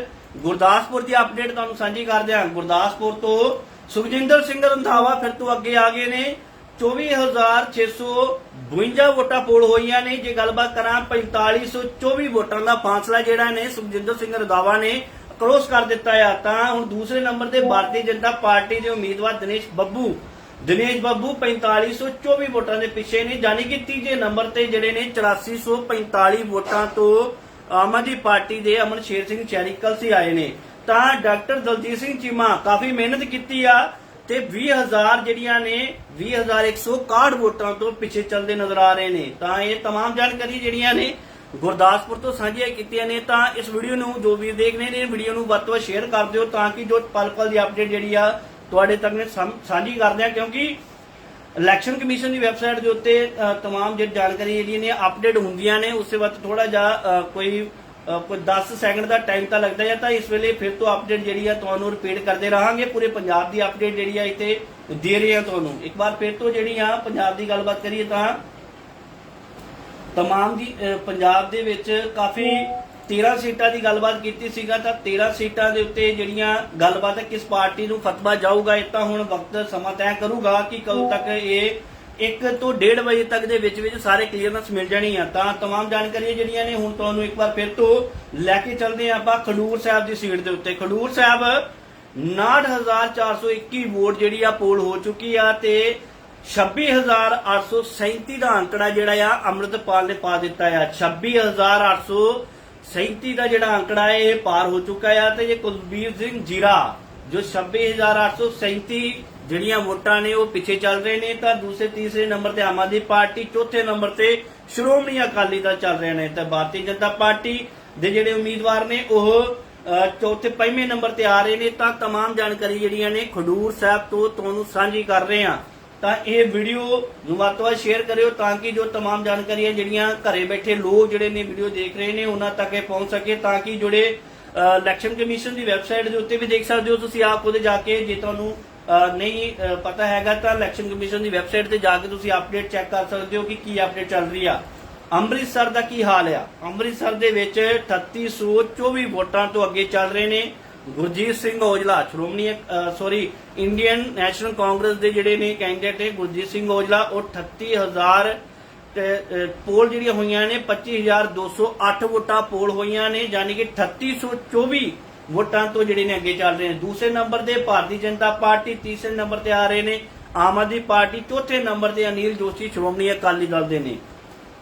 ਗੁਰਦਾਸਪੁਰ ਦੀ ਅਪਡੇਟ ਤੁਹਾਨੂੰ ਸਾਂਝੀ ਕਰਦੇ ਹਾਂ। ਗੁਰਦਾਸਪੁਰ ਤੋਂ ਸੁਖਜਿੰਦਰ ਸਿੰਘ ਰੰਧਾਵਾ ਫਿਰ ਤੋਂ ਅੱਗੇ ਆ ਗਏ ਨੇ। 24652 ਵੋਟਾਂ ਪੋਲ ਹੋਈਆਂ ਨੇ। ਜੇ ਗੱਲਬਾਤ ਕਰਾਂ 4524 ਵੋਟਾਂ ਦਾ ਫਾਸਲਾ ਜਿਹੜਾ ਨੇ, ਸੁਖਜਿੰਦਰ ਸਿੰਘ ਰੰਧਾਵਾ ਨੇ ਕ੍ਰੋਸ ਕਰ ਦਿੱਤਾ ਆ। ਤਾਂ ਹੁਣ ਦੂਸਰੇ ਨੰਬਰ ਤੇ ਭਾਰਤੀ ਜਨਤਾ ਪਾਰਟੀ ਦੇ ਉਮੀਦਵਾਰ ਦਿਨੇਸ਼ ਬੱਬੂ। ਦਿਨੇਸ਼ ਬੱਬੂ 4524 ਵੋਟਾਂ ਦੇ ਪਿੱਛੇ ਨੇ। ਯਾਨੀ ਕਿ ਤੀਜੇ ਨੰਬਰ ਤੇ ਜਿਹੜੇ ਨੇ 8445 ਵੋਟਾਂ ਤੋਂ ਆਮ ਆਦਮੀ ਪਾਰਟੀ ਦੇ ਅਮਨ ਸ਼ੇਰ ਸਿੰਘ ਚੈਰੀਕਲ ਸੀ ਆਏ ਨੇ ਤਾਂ ਡਾਕਟਰ ਦਲਜੀਤ ਸਿੰਘ ਚੀਮਾ ਕਾਫੀ ਮਿਹਨਤ ਕੀਤੀ ਆ ਤੇ 20000 ਜਿਹੜੀਆਂ ਨੇ 20161 ਵੋਟਾਂ ਤੋਂ ਪਿੱਛੇ ਚੱਲਦੇ ਨਜ਼ਰ ਆ ਰਹੇ ਨੇ ਤਾਂ ਇਹ तमाम ਜਾਣਕਾਰੀ ਜਿਹੜੀਆਂ ਨੇ ਗੁਰਦਾਸਪੁਰ ਤੋਂ ਸਾਂਝੀਆਂ ਕੀਤੀਆਂ ਨੇ ਤਾਂ ਇਸ ਵੀਡੀਓ ਨੂੰ ਜੋ ਵੀ ਦੇਖਨੇ ਨੇ ਵੀਡੀਓ ਨੂੰ ਵੱਧ ਤੋਂ ਵੱਧ ਸ਼ੇਅਰ ਕਰ ਦਿਓ ਤਾਂ ਕਿ ਜੋ ਪਲ ਪਲ ਦੀ ਅਪਡੇਟ ਜਿਹੜੀ ਆ ਤੁਹਾਡੇ ਤੱਕ ਨੇ ਸਾਂ- ਸਾਂਝੀ ਕਰਦੇ ਆ ਕਿਉਂਕਿ ਇਲੈਕਸ਼ਨ ਕਮਿਸ਼ਨ ਦੀ ਵੈਬਸਾਈਟ ਦੇ ਉੱਤੇ ਅ, तमाम ਜਿਹੜੀ ਜਾਣਕਾਰੀ ਜਿਹੜੀਆਂ ਨੇ ਅਪਡੇਟ ਹੁੰਦੀਆਂ ਨੇ ਉਸ ਦੇ ਬਾਅਦ ਥੋੜਾ ਜਿਹਾ ਅ, ਕੋਈ ਅ, ਕੋਈ 10 ਸੈਕਿੰਡ ਦਾ ਟਾਈਮ ਤਾਂ ਲੱਗਦਾ ਹੈ ਤਾਂ ਇਸ ਵੇਲੇ ਫਿਰ ਤੋਂ ਅਪਡੇਟ ਜਿਹੜੀ ਆ ਤੁਹਾਨੂੰ ਰਿਪੀਟ ਕਰਦੇ ਰਹਾਂਗੇ ਪੂਰੇ ਪੰਜਾਬ ਦੀ ਅਪਡੇਟ ਜਿਹੜੀ ਆ ਇੱਥੇ ਦੇ ਰਹੇ ਆ ਤੁਹਾਨੂੰ ਇੱਕ ਵਾਰ ਫਿਰ ਤੋਂ ਜਿਹੜੀ ਆ ਪੰਜਾਬ ਦੀ ਗੱਲਬਾਤ ਕਰੀਏ ਤਾਂ ਤਮਾਮ ਦੀ ਅਹ ਪੰਜਾਬ ਦੇ ਵਿੱਚ ਕਾਫੀ 13 ਸੀਟਾਂ ਦੀ ਗੱਲਬਾਤ ਕੀਤੀ ਸੀਗਾ ਤਾਂ 13 ਸੀਟਾਂ ਦੇ ਉੱਤੇ ਜਿਹੜੀਆਂ ਗੱਲਬਾਤ ਹੈ ਕਿਸ ਪਾਰਟੀ ਨੂੰ ਫਤਵਾ ਜਾਊਗਾ ਇਹ ਤਾਂ ਹੁਣ ਵਕਤ ਸਮਾਂ ਤੈਅ ਕਰੂਗਾ ਕਿ ਕਦੋਂ ਤੱਕ ਇਹ 1 ਤੋਂ 1.5 ਵਜੇ ਤੱਕ ਦੇ ਵਿੱਚ ਵਿੱਚ ਸਾਰੇ ਕਲੀਅਰੈਂਸ ਮਿਲ ਜਾਣੀ ਆ ਤਾਂ तमाम ਜਾਣਕਾਰੀਆਂ ਜਿਹੜੀਆਂ ਨੇ ਹੁਣ ਤੁਹਾਨੂੰ ਇੱਕ ਵਾਰ ਫਿਰ ਤੋਂ ਲੈ ਕੇ ਚੱਲਦੇ ਹਾਂ ਆਪਾਂ ਖਡੂਰ ਸਾਹਿਬ ਦੀ ਸੀਟ ਦੇ ਉੱਤੇ ਖਡੂਰ ਸਾਹਿਬ 69421 ਵੋਟ ਜਿਹੜੀ ਆ ਪੋਲ ਹੋ ਚੁੱਕੀ ਆ ਤੇ 26837 ਦਾ ਅੰਕੜਾ ਜਿਹੜਾ ਆ ਅੰਮ੍ਰਿਤਪਾਲ ਨੇ ਪਾ ਦਿੱਤਾ ਆ 26837 ਦਾ ਜਿਹੜਾ ਅੰਕੜਾ ਹੈ ਇਹ ਪਾਰ ਹੋ ਚੁੱਕਾ ਆ ਤੇ ਇਹ ਕੁਲਬੀਰ ਸਿੰਘ ਜੀਰਾ ਜੋ 26837 ਜਿਹੜੀਆਂ ਵੋਟਾਂ ਨੇ ਉਹ ਪਿੱਛੇ ਚੱਲ ਰਹੇ ਨੇ ਤਾਂ ਦੂਸਰੇ ਤੀਸਰੇ ਨੰਬਰ ਤੇ ਆਮ ਆਦਮੀ ਪਾਰਟੀ ਚੌਥੇ ਨੰਬਰ ਤੇ ਸ਼੍ਰੋਮਣੀ ਅਕਾਲੀ ਦਲ ਚੱਲ ਰਹੇ ਨੇ ਤੇ ਭਾਰਤੀ ਜਨਤਾ ਪਾਰਟੀ ਦੇ ਜਿਹੜੇ ਉਮੀਦਵਾਰ ਨੇ ਉਹ ਅ, ਚੌਥੇ ਪੰਜਵੇਂ ਨੰਬਰ ਤੇ ਆ ਰਹੇ ਨੇ ਤਾਂ तमाम ਜਾਣਕਾਰੀ ਜਿਹੜੀਆਂ ਨੇ ਖਡੂਰ ਸਾਹਿਬ ਤੋਂ ਤੁਹਾਨੂੰ ਸਾਂਝੀ ਕਰ ਰਹੇ ਹਾਂ ਤਾਂ ਇਹ ਵੀਡੀਓ ਨੂੰ ਵੱਧ ਤੋਂ ਵੱਧ ਸ਼ੇਅਰ ਕਰਿਓ ਤਾਂ ਕਿ ਜੋ तमाम ਜਾਣਕਾਰੀਆਂ ਜਿਹੜੀਆਂ ਘਰੇ ਬੈਠੇ ਲੋਕ ਜਿਹੜੇ ਨੇ ਵੀਡੀਓ ਦੇਖ ਰਹੇ ਨੇ ਉਹਨਾਂ ਤੱਕ ਇਹ ਪਹੁੰਚ ਸਕੇ ਤਾਂ ਕਿ ਜਿਹੜੇ ਇਲੈਕਸ਼ਨ ਕਮਿਸ਼ਨ ਦੀ ਵੈਬਸਾਈਟ ਦੇ ਉੱਤੇ ਵੀ ਦੇਖ ਸਕਦੇ ਹੋ ਤੁਸੀਂ ਆਪ ਉਹਦੇ ਜਾ ਕੇ ਜੇ ਤੁਹਾਨੂੰ ਅ, ਨਹੀਂ ਅ, ਪਤਾ ਹੈਗਾ ਤਾਂ ਇਲੈਕਸ਼ਨ ਕਮਿਸ਼ਨ ਦੀ ਵੈਬਸਾਈਟ ਤੇ ਜਾ ਕੇ ਤੁਸੀਂ ਅਪਡੇਟ ਚੈੱਕ ਕਰ ਸਕਦੇ ਹੋ ਕਿ ਕੀ ਅਪਡੇਟ ਚੱਲ ਰਹੀ ਆ ਅੰਮ੍ਰਿਤਸਰ ਦਾ ਕੀ ਹਾਲ ਆ ਅੰਮ੍ਰਿਤਸਰ ਦੇ ਵਿੱਚ 3824 ਵੋਟਾਂ ਤੋਂ ਅੱਗੇ ਚੱਲ ਰਹੇ ਨੇ Gurjit Singh Aujla Shiromani sorry Indian National Congress ਦੇ ਜਿਹੜੇ ਨੇ ਕੈਂਡੀਡੇਟ ਨੇ ਗੁਰਜੀਤ ਸਿੰਘ ਔਜਲਾ ਉਹ 38000 ਤੇ ਅ, ਪੋਲ ਜਿਹੜੀਆਂ ਹੋਈਆਂ ਨੇ 25208 ਵੋਟਾਂ ਪੋਲ ਹੋਈਆਂ ਨੇ ਯਾਨੀ ਕਿ 3824 ਵੋਟਾਂ ਤੋਂ ਜਿਹੜੇ ਨੇ ਅੱਗੇ ਚੱਲ ਰਹੇ ਨੇ ਦੂਸਰੇ ਨੰਬਰ ਤੇ ਭਾਰਤੀ ਜਨਤਾ ਪਾਰਟੀ ਤੀਸਰੇ ਨੰਬਰ ਤੇ ਆ ਰਹੇ ਨੇ ਆਮ ਆਦਮੀ ਪਾਰਟੀ ਚੌਥੇ ਨੰਬਰ ਤੇ ਅਨਿਲ ਜੋਸ਼ੀ ਸ਼੍ਰੋਮਣੀ ਅਕਾਲੀ ਦਲ ਦੇ ਨੇ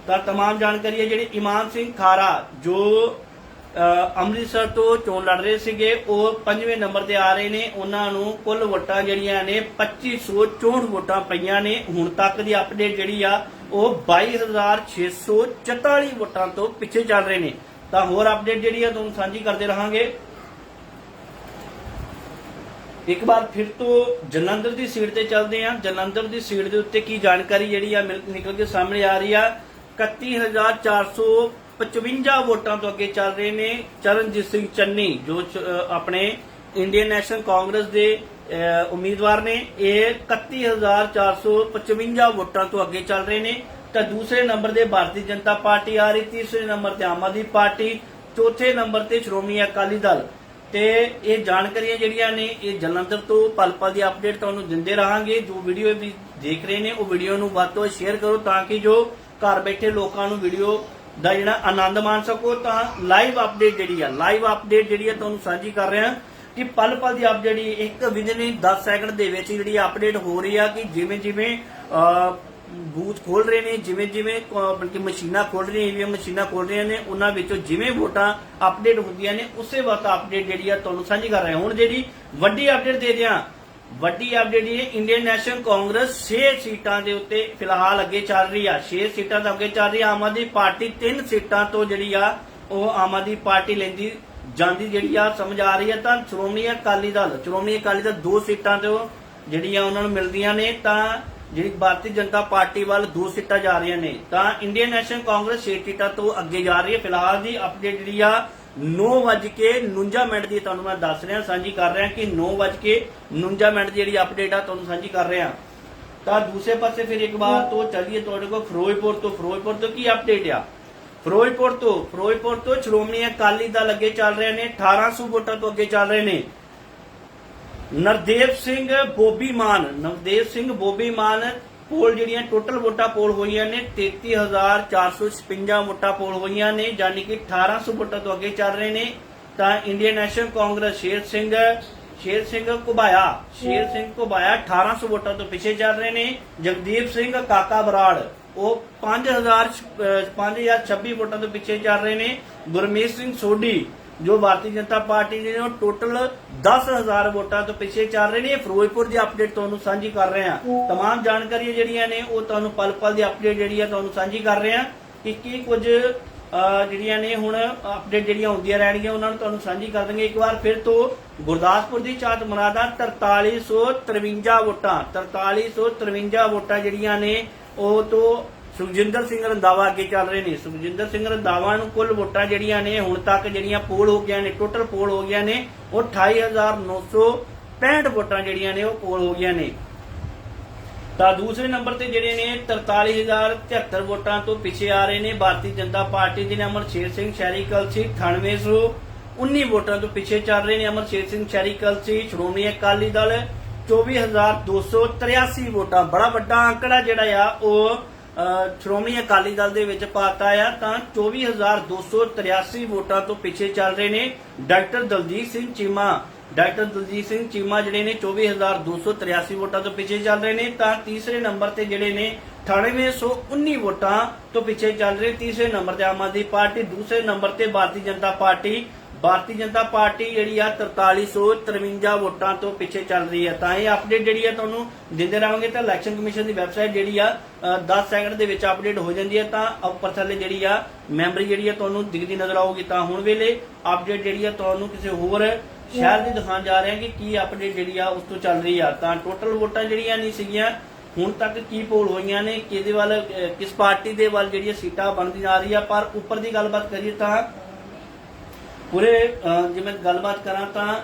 ਤਾਂ तमाम ਜਾਣਕਾਰੀ ਹੈ ਜਿਹੜੇ ਇਮਾਨ ਸਿੰਘ ਖਾਰਾ ਜੋ ਅ, ਅੰਮ੍ਰਿਤਸਰ ਤੋਂ ਚੋਣ ਲੜ ਰਹੇ ਸੀਗੇ। ਉਹ ਪੰਜਵੇਂ ਨੰਬਰ ਤੇ ਆ ਰਹੇ ਨੇ। ਉਹਨਾਂ ਨੂੰ ਕੁੱਲ ਵੋਟਾਂ ਜਿਹੜੀਆਂ ਨੇ 2564 ਵੋਟਾਂ ਪਈਆਂ ਨੇ। ਹੁਣ ਤੱਕ ਦੀ ਅਪਡੇਟ ਜਿਹੜੀ ਆ, ਉਹ 22644 ਵੋਟਾਂ ਤੋਂ ਪਿੱਛੇ ਚੱਲ ਰਹੇ ਨੇ। ਤਾਂ ਹੋਰ ਅਪਡੇਟ ਜਿਹੜੀ ਆ, ਤੁਹਾਨੂੰ ਸਾਂਝੀ ਕਰਦੇ ਰਹਾਂਗੇ। ਇੱਕ ਵਾਰ ਫਿਰ ਤੋਂ ਜਲੰਧਰ ਦੀ ਸੀਟ ਤੇ ਚੱਲਦੇ ਆ। ਜਲੰਧਰ ਦੀ ਸੀਟ ਦੇ ਉੱਤੇ ਕੀ ਜਾਣਕਾਰੀ ਜਿਹੜੀ ਆ, ਮਿਲ- ਨਿਕਲ ਕੇ ਸਾਹਮਣੇ ਆ ਰਹੀ ਆ। 31455 ਵੋਟਾਂ ਤੋਂ ਅੱਗੇ ਚੱਲ ਰਹੇ ਨੇ ਚਰਨਜੀਤ ਸਿੰਘ ਚੰਨੀ, ਜੋ ਆਪਣੇ ਇੰਡੀਅਨ ਨੈਸ਼ਨਲ ਕਾਂਗਰਸ ਦੇ ਉਮੀਦਵਾਰ ਨੇ, ਇਹ 31455 ਵੋਟਾਂ ਤੋਂ ਅੱਗੇ ਚੱਲ ਰਹੇ ਨੇ। ਤਾਂ ਦੂਸਰੇ ਨੰਬਰ ਤੇ ਭਾਰਤੀ ਜਨਤਾ ਪਾਰਟੀ ਆ ਰਹੀ, ਤੀਸਰੇ ਨੰਬਰ ਤੇ ਆਮ ਆਦਮੀ ਪਾਰਟੀ, ਚੌਥੇ ਨੰਬਰ ਤੇ ਸ਼੍ਰੋਮਣੀ ਅਕਾਲੀ ਦਲ। ਤੇ ਇਹ ਜਾਣਕਾਰੀਆਂ ਜਿਹੜੀਆਂ ਨੇ, ਇਹ ਜਲੰਧਰ ਤੋਂ ਪਲ ਪਲ ਦੀ ਅਪਡੇਟ ਤੁਹਾਨੂੰ ਦਿੰਦੇ ਰਹਾਂਗੇ। ਜੋ ਵੀਡੀਓ ਵੀ ਦੇਖ ਰਹੇ ਨੇ, ਉਹ ਵੀਡੀਓ ਨੂੰ ਵੱਧ ਤੋਂ ਵੱਧ ਸ਼ੇਅਰ ਕਰੋ ਤਾਂ ਕਿ ਜੋ ਘਰ ਬੈਠੇ ਲੋਕਾਂ ਨੂੰ ਵੀਡੀਓ ਦਾ ਜਿਹੜਾ ਆਨੰਦ ਮਾਣ ਸਕੋ, ਤਾਂ ਲਾਈਵ ਅਪਡੇਟ ਜਿਹੜੀ ਆ ਲਾਈਵ ਅਪਡੇਟ ਜਿਹੜੀ ਆ ਤੁਹਾਨੂੰ ਸਾਂਝੀ ਕਰ ਰਿਹਾ ਕਿ ਪਲ ਪਲ ਦੀ ਅਪਡੇਟ ਜਿਹੜੀ ਇੱਕ ਵਿਦਨ 10 ਸੈਕਿੰਡ ਦੇ ਵਿੱਚ ਜਿਹੜੀ ਅਪਡੇਟ ਹੋ ਰਹੀ ਆ ਕਿ ਜਿਵੇਂ ਜਿਵੇਂ ਬੂਥ ਖੋਲ ਰਹੇ ਨੇ, ਜਿਵੇਂ ਜਿਵੇਂ ਬਲਕਿ ਮਸ਼ੀਨਾਂ ਖੋਲ ਰਹੀਆਂ ਈਵੀਐਮ ਮਸ਼ੀਨਾਂ ਖੋਲ ਰਹੀਆਂ ਨੇ, ਉਹਨਾਂ ਵਿੱਚੋਂ ਜਿਵੇਂ ਵੋਟਾਂ ਅਪਡੇਟ ਹੁੰਦੀਆਂ ਨੇ, ਉਸੇ ਵਕਤ ਅਪਡੇਟ ਜਿਹੜੀ ਆ ਤੁਹਾਨੂੰ ਸਾਂਝੀ ਕਰ ਰਹੇ। ਹੁਣ ਜਿਹੜੀ ਵੱਡੀ ਅਪਡੇਟ ਦੇ ਦਿਆਂ ਵੱਡੀ ਅਪਡੇਟ ਇਹ ਇੰਡੀਅਨ ਨੈਸ਼ਨਲ ਕਾਂਗਰਸ 6 ਸੀਟਾਂ ਦੇ ਉੱਤੇ ਫਿਲਹਾਲ ਅੱਗੇ ਚੱਲ ਰਹੀ ਆ। 6 ਸੀਟਾਂ ਤੋਂ ਅੱਗੇ ਚੱਲ ਰਹੀ ਆ, ਆਮ ਆਦਮੀ ਪਾਰਟੀ। 3 ਸੀਟਾਂ ਤੋਂ ਜਿਹੜੀ ਆ, ਉਹ ਆਮ ਆਦਮੀ ਪਾਰਟੀ ਲੈਂਦੀ ਜਾਂਦੀ ਜਿਹੜੀ ਆ, ਸਮਝ ਆ ਰਹੀ ਆ। ਤਾਂ ਸ਼੍ਰੋਮਣੀ ਅਕਾਲੀ ਦਲ, ਸ਼੍ਰੋਮਣੀ ਅਕਾਲੀ ਦਲ ਦੋ ਸੀਟਾਂ ਤੋਂ ਜਿਹੜੀਆਂ ਉਹਨਾਂ ਨੂੰ ਮਿਲਦੀਆਂ ਨੇ, ਤਾਂ ਜਿਹੜੀ ਭਾਰਤੀ ਜਨਤਾ ਪਾਰਟੀ ਵੱਲ ਦੋ ਸੀਟਾਂ ਜਾ ਰਹੀਆਂ ਨੇ। ਤਾਂ ਇੰਡੀਅਨ ਨੈਸ਼ਨਲ ਕਾਂਗਰਸ 6 ਸੀਟਾਂ ਤੋਂ ਅੱਗੇ ਜਾ ਰਹੀ ਹੈ ਫਿਲਹਾਲ ਦੀ ਅਪਡੇਟ ਜਿਹੜੀ ਆ 9:49 ਮਿੰਟ ਦੀ ਤੁਹਾਨੂੰ ਮੈਂ ਦੱਸ ਰਿਹਾ, ਸਾਂਝੀ ਕਰ ਰਿਹਾ ਕਿ 9:49 ਮਿੰਟ ਦੀ ਜਿਹੜੀ ਅਪਡੇਟ ਆ, ਤੁਹਾਨੂੰ ਸਾਂਝੀ ਕਰ ਰਿਹਾ। ਤਾਂ ਦੂਸਰੇ ਪਾਸੇ ਫਿਰ ਇੱਕ ਵਾਰ ਤੋਂ ਚੱਲੀਏ ਤੁਹਾਡੇ ਕੋਲ, ਫਿਰੋਜ਼ਪੁਰ ਤੋਂ। ਫਿਰੋਜ਼ਪੁਰ ਤੋਂ ਕੀ ਅਪਡੇਟ ਆ? ਫਿਰੋਜ਼ਪੁਰ ਤੋਂ ਫਿਰੋਜ਼ਪੁਰ ਤੋਂ ਸ਼੍ਰੋਮਣੀ ਅਕਾਲੀ ਦਲ ਅੱਗੇ ਚੱਲ ਰਹੇ ਨੇ 1800 ਵੋਟਾਂ ਤੋਂ ਅੱਗੇ ਚੱਲ ਰਹੇ ਨੇ। ਨਰਦੇਵ ਸਿੰਘ ਬੋਬੀ ਮਾਨ ਨਵਦੇਵ ਸਿੰਘ ਬੋਬੀ ਮਾਨ ਪੋਲ ਜਿਹੜੀਆਂ ਟੋਟਲ ਵੋਟਾਂ ਪੋਲ ਹੋਈਆਂ ਨੇ 33456 ਵੋਟਾਂ ਪੋਲ ਹੋਈਆਂ ਨੇ ਯਾਨੀ ਕਿ 1800 ਵੋਟਾਂ ਤੋਂ ਅੱਗੇ ਚੱਲ ਰਹੇ ਨੇ। ਤਾਂ ਇੰਡੀਅਨ ਨੈਸ਼ਨਲ ਕਾਂਗਰਸ ਸ਼ੇਰ ਸਿੰਘ ਸ਼ੇਰ ਸਿੰਘ ਘੁਬਾਇਆ ਸ਼ੇਰ ਸਿੰਘ ਘੁਬਾਇਆ 1800 ਵੋਟਾਂ ਤੋਂ ਪਿੱਛੇ ਚੱਲ ਰਹੇ ਨੇ। ਜਗਦੀਪ ਸਿੰਘ ਕਾਕਾ ਬਰਾੜ ਉਹ 5000 5026 ਵੋਟਾਂ ਤੋਂ ਪਿੱਛੇ ਚੱਲ ਰਹੇ ਨੇ। ਗੁਰਮੀਤ ਸਿੰਘ ਸੋਢੀ ਜੋ ਭਾਰਤੀ ਜਨਤਾ ਪਾਰਟੀ ਦੇ ਨੇ ਉਹ ਟੋਟਲ 10000 ਵੋਟਾਂ ਤੋਂ ਪਿੱਛੇ ਚੱਲ ਰਹੇ ਨੇ ਇਹ ਫਿਰੋਜ਼ਪੁਰ ਦੀ ਅਪਡੇਟ ਤੁਹਾਨੂੰ ਸਾਂਝੀ ਕਰ ਰਹੇ ਹਾਂ तमाम ਜਾਣਕਾਰੀਆਂ ਜਿਹੜੀਆਂ ਨੇ ਉਹ ਤੁਹਾਨੂੰ ਪਲ ਪਲ ਦੀ ਅਪਡੇਟ ਜਿਹੜੀ ਆ ਤੁਹਾਨੂੰ ਸਾਂਝੀ ਕਰ ਰਹੇ ਹਾਂ ਕਿ ਕੀ ਕੁਝ ਅਹ, ਜਿਹੜੀਆਂ ਨੇ ਹੁਣ ਅਪਡੇਟ ਜਿਹੜੀਆਂ ਹੁੰਦੀਆਂ ਰਹਿਣਗੀਆਂ ਉਹਨਾਂ ਨੂੰ ਤੁਹਾਨੂੰ ਸਾਂਝੀ ਕਰ ਦਾਂਗੇ ਇੱਕ ਵਾਰ ਫਿਰ ਤੋਂ ਗੁਰਦਾਸਪੁਰ ਦੀ ਚਾਤ ਮਰਾਦਾ 4353 ਵੋਟਾਂ 4353 ਵੋਟਾਂ ਜਿਹੜੀਆਂ ਨੇ ਉਹ ਤੋਂ ਸੁਖਜਿੰਦਰ ਸਿੰਘ ਰੰਦਾਵਾ ਅੱਗੇ ਚੱਲ ਰਹੇ ਨੇ। ਸੁਖਜਿੰਦਰ ਸਿੰਘ ਰੰਦਾਵਾ ਨੂੰ ਕੁੱਲ ਵੋਟਾਂ ਜਿਹੜੀਆਂ ਨੇ, ਹੁਣ ਤੱਕ ਜਿਹੜੀਆਂ ਪੋਲ ਹੋ ਗਈਆਂ ਨੇ, ਟੋਟਲ ਪੋਲ ਹੋ ਗਈਆਂ ਨੇ, ਉਹ 28965 ਵੋਟਾਂ ਜਿਹੜੀਆਂ ਨੇ, ਉਹ ਪੋਲ ਹੋ ਗਈਆਂ ਨੇ। ਤਾਂ ਦੂਸਰੇ ਨੰਬਰ ਤੇ ਜਿਹੜੇ ਨੇ 43073 ਵੋਟਾਂ ਤੋਂ ਪਿੱਛੇ ਆ ਰਹੇ ਨੇ। ਭਾਰਤੀ ਜਨਤਾ ਪਾਰਟੀ ਦੇ ਨੇ ਅਮਰਸ਼ੇਰ ਸਿੰਘ ਸ਼ਹਿਰੀ ਕਲਸੀ 9819 ਵੋਟਾਂ ਤੋਂ ਪਿੱਛੇ ਚੱਲ ਰਹੇ ਨੇ। ਅਮਰ ਸ਼ੇਰ ਸਿੰਘ ਸ਼ਹਿਰੀ ਕਲਸੀ, ਸ਼੍ਰੋਮਣੀ ਅਕਾਲੀ ਦਲ 24283 ਵੋਟਾਂ। ਬੜਾ ਵੱਡਾ ਅੰਕੜਾ ਜਿਹੜਾ ਆ, ਉਹ ਸ਼੍ਰੋਮਣੀ ਅਕਾਲੀ ਦਲ ਦੇ ਵਿੱਚ ਪਾਤਾ ਆ, ਤਾਂ 24283 ਵੋਟਾਂ ਤੋਂ ਪਿੱਛੇ ਚੱਲ ਰਹੇ ਨੇ ਡਾਕਟਰ ਦਲਜੀਤ ਸਿੰਘ ਚੀਮਾ। ਡਾਕਟਰ ਦਲਜੀਤ ਸਿੰਘ ਚੀਮਾ ਜਿਹੜੇ ਨੇ 24283 ਵੋਟਾਂ ਤੋਂ ਪਿੱਛੇ ਚੱਲ ਰਹੇ ਨੇ, ਤਾਂ ਤੀਸਰੇ ਨੰਬਰ ਤੇ ਜਿਹੜੇ ਨੇ 9819 ਵੋਟਾਂ ਤੋਂ ਪਿੱਛੇ ਚੱਲ ਰਹੇ ਤੀਸਰੇ ਨੰਬਰ ਤੇ ਆਮ ਆਦਮੀ ਪਾਰਟੀ, ਦੂਸਰੇ ਨੰਬਰ ਤੇ ਭਾਰਤੀ ਜਨਤਾ ਪਾਰਟੀ ਭਾਰਤੀ ਜਨਤਾ ਪਾਰਟੀ ਜਿਹੜੀ ਆ 4353 ਵੋਟਾਂ ਤੋਂ ਪਿੱਛੇ ਚੱਲ ਰਹੀ ਹੈ ਤਾਂ ਇਹ ਅਪਡੇਟ ਜਿਹੜੀ ਆ ਤੁਹਾਨੂੰ ਦਿੰਦੇ ਰਹਾਂਗੇ ਤਾਂ ਇਲੈਕਸ਼ਨ ਕਮਿਸ਼ਨ ਦੀ ਵੈਬਸਾਈਟ ਜਿਹੜੀ ਆ 10 ਸੈਕਿੰਡ ਦੇ ਵਿੱਚ ਅਪਡੇਟ ਹੋ ਜਾਂਦੀ ਹੈ ਤਾਂ ਉੱਪਰ ਥੱਲੇ ਜਿਹੜੀ ਆ ਮੈਮਰੀ ਜਿਹੜੀ ਆ ਤੁਹਾਨੂੰ ਦਿਖਦੀ ਨਜ਼ਰ ਆਊਗੀ। ਤਾਂ ਹੁਣ ਵੇਲੇ ਅਪਡੇਟ ਜਿਹੜੀ ਆ ਤੁਹਾਨੂੰ ਕਿਸੇ ਹੋਰ ਸ਼ਹਿਰ ਦੀ ਦਿਖਾਉਣ ਜਾ ਰਹੇ ਹਾਂ ਕਿ ਕੀ ਅਪਡੇਟ ਜਿਹੜੀ ਆ ਉਸ ਤੋਂ ਚੱਲ ਰਹੀ ਆ। ਤਾਂ ਟੋਟਲ ਵੋਟਾਂ ਜਿਹੜੀਆਂ ਨਹੀਂ ਸੀਗੀਆਂ, ਹੁਣ ਤੱਕ ਕੀ ਪੋਲ ਹੋਈਆਂ ਨੇ, ਕਿਹਦੇ ਵੱਲ ਕਿਸ ਪਾਰਟੀ ਦੇ ਵੱਲ ਜਿਹੜੀਆਂ ਸੀਟਾਂ ਬਣਦੀ ਜਾ ਰਹੀ ਆ ਪਰ ਉੱਪਰ ਦੀ ਗੱਲਬਾਤ ਕਰੀਏ ਤਾਂ ਪੂਰੇ ਜੇ ਮੈਂ ਗੱਲਬਾਤ ਕਰਾਂ ਤਾਂ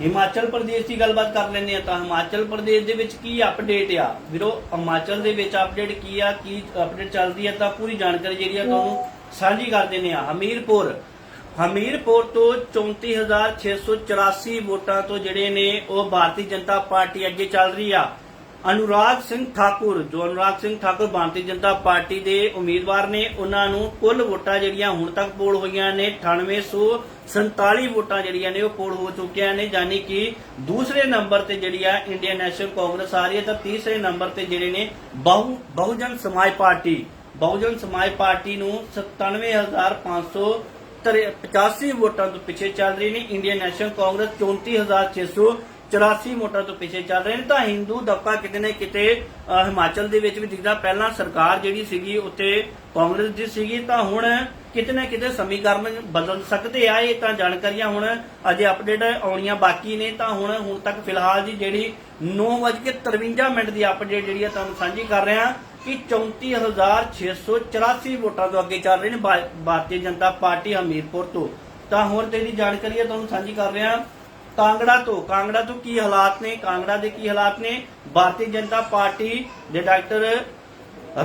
ਹਿਮਾਚਲ ਪ੍ਰਦੇਸ਼ ਦੀ ਗੱਲਬਾਤ ਕਰ ਲੈਂਦੇ ਆ ਤਾਂ ਹਿਮਾਚਲ ਪ੍ਰਦੇਸ਼ ਦੇ ਵਿੱਚ ਕੀ ਅਪਡੇਟ ਆ? ਵੀਰੋ, ਹਿਮਾਚਲ ਦੇ ਵਿੱਚ ਅਪਡੇਟ ਕੀ ਆ? ਕੀ ਅਪਡੇਟ ਚੱਲਦੀ ਆ? ਤਾਂ ਪੂਰੀ ਜਾਣਕਾਰੀ ਜਿਹੜੀ ਆ ਤੁਹਾਨੂੰ ਸਾਂਝੀ ਕਰ ਦਿੰਦੇ ਆ ਹਮੀਰਪੁਰ ਹਮੀਰਪੁਰ ਤੋਂ 34684 ਵੋਟਾਂ ਤੋਂ ਜਿਹੜੇ ਨੇ ਉਹ ਭਾਰਤੀ ਜਨਤਾ ਪਾਰਟੀ ਅੱਗੇ ਚੱਲ ਰਹੀ ਆ। ਅਨੁਰਾਗ ਸਿੰਘ ਠਾਕੁਰ, ਜੋ ਅਨੁਰਾਗ ਸਿੰਘ ਠਾਕੁਰ ਭਾਰਤੀ ਜਨਤਾ ਪਾਰਟੀ ਦੇ ਉਮੀਦਵਾਰ ਨੇ, ਉਹਨਾਂ ਨੂੰ ਕੁੱਲ ਵੋਟਾਂ ਜਿਹੜੀਆਂ ਹੁਣ ਤੱਕ ਪੋਲ ਹੋਈਆਂ ਨੇ 9847 ਵੋਟਾਂ ਜਿਹੜੀਆਂ ਨੇ ਉਹ ਪੋਲ ਹੋ ਚੁੱਕੀਆਂ ਨੇ, ਯਾਨੀ ਕਿ ਦੂਸਰੇ ਨੰਬਰ ਤੇ ਜਿਹੜੀ ਆ ਇੰਡੀਅਨ ਨੈਸ਼ਨਲ ਕਾਂਗਰਸ ਆ ਰਹੀ ਹੈ, ਤਾਂ ਤੀਸਰੇ ਨੰਬਰ ਤੇ ਜਿਹੜੇ ਨੇ ਬਹੁ, ਬਹੁਜਨ ਸਮਾਜ ਪਾਰਟੀ, ਬਹੁਜਨ ਸਮਾਜ ਪਾਰਟੀ ਨੂੰ 97500 85 ਵੋਟਾਂ ਤੋਂ ਪਿੱਛੇ ਚੱਲ ਰਹੀ ਨੇ, ਇੰਡੀਅਨ ਨੈਸ਼ਨਲ ਕਾਂਗਰਸ 34684 ਵੋਟਾਂ ਤੋਂ ਪਿੱਛੇ ਚੱਲ ਰਹੇ ਨੇ। ਤਾਂ ਹਿੰਦੂ ਦਬਕਾ ਕਿਤੇ ਨਾ ਕਿਤੇ ਹਿਮਾਚਲ ਦੇ ਵਿੱਚ ਵੀ ਦਿਖਦਾ। ਪਹਿਲਾਂ ਸਰਕਾਰ ਜਿਹੜੀ ਸੀਗੀ ਉੱਤੇ ਕਾਂਗਰਸ ਦੀ ਸੀਗੀ। ਤਾਂ ਹੁਣ ਕਿਤੇ ਨਾ ਕਿਤੇ ਸਮੀਕਰਨ ਬਦਲ ਸਕਦੇ ਆ। ਇਹ ਤਾਂ ਜਾਣਕਾਰੀਆਂ ਹੁਣ ਅਜੇ ਅਪਡੇਟ ਆਉਣੀਆਂ ਬਾਕੀ ਨੇ। ਤਾਂ ਹੁਣ ਹੁਣ ਤੱਕ ਫਿਲਹਾਲ ਜੀ ਜਿਹੜੀ 9:53 ਮਿੰਟ ਦੀ ਅਪਡੇਟ ਜਿਹੜੀ ਆ, ਤੁਹਾਨੂੰ ਸਾਂਝੀ ਕਰ ਰਹੇ ਹਾਂ ਕਿ 34684 ਵੋਟਾਂ ਤੋਂ ਅੱਗੇ ਚੱਲ ਰਹੇ ਨੇ ਭਾਰਤੀ ਜਨਤਾ ਪਾਰਟੀ ਹਮੀਰਪੁਰ ਤੋਂ। ਤਾਂ ਹੋਰ ਤੇਰੀ ਜਾਣਕਾਰੀ ਹੈ ਤੁਹਾਨੂੰ ਸਾਂਝੀ ਕਰ ਰਿਹਾ। ਕਾਂਗੜਾ ਤੋਂ ਕਾਂਗੜਾ ਤੋਂ ਕੀ ਹਾਲਾਤ ਨੇ, ਕਾਂਗੜਾ ਦੇ ਕੀ ਹਾਲਾਤ ਨੇ? ਭਾਰਤੀ ਜਨਤਾ ਪਾਰਟੀ ਦੇ ਡਾਕਟਰ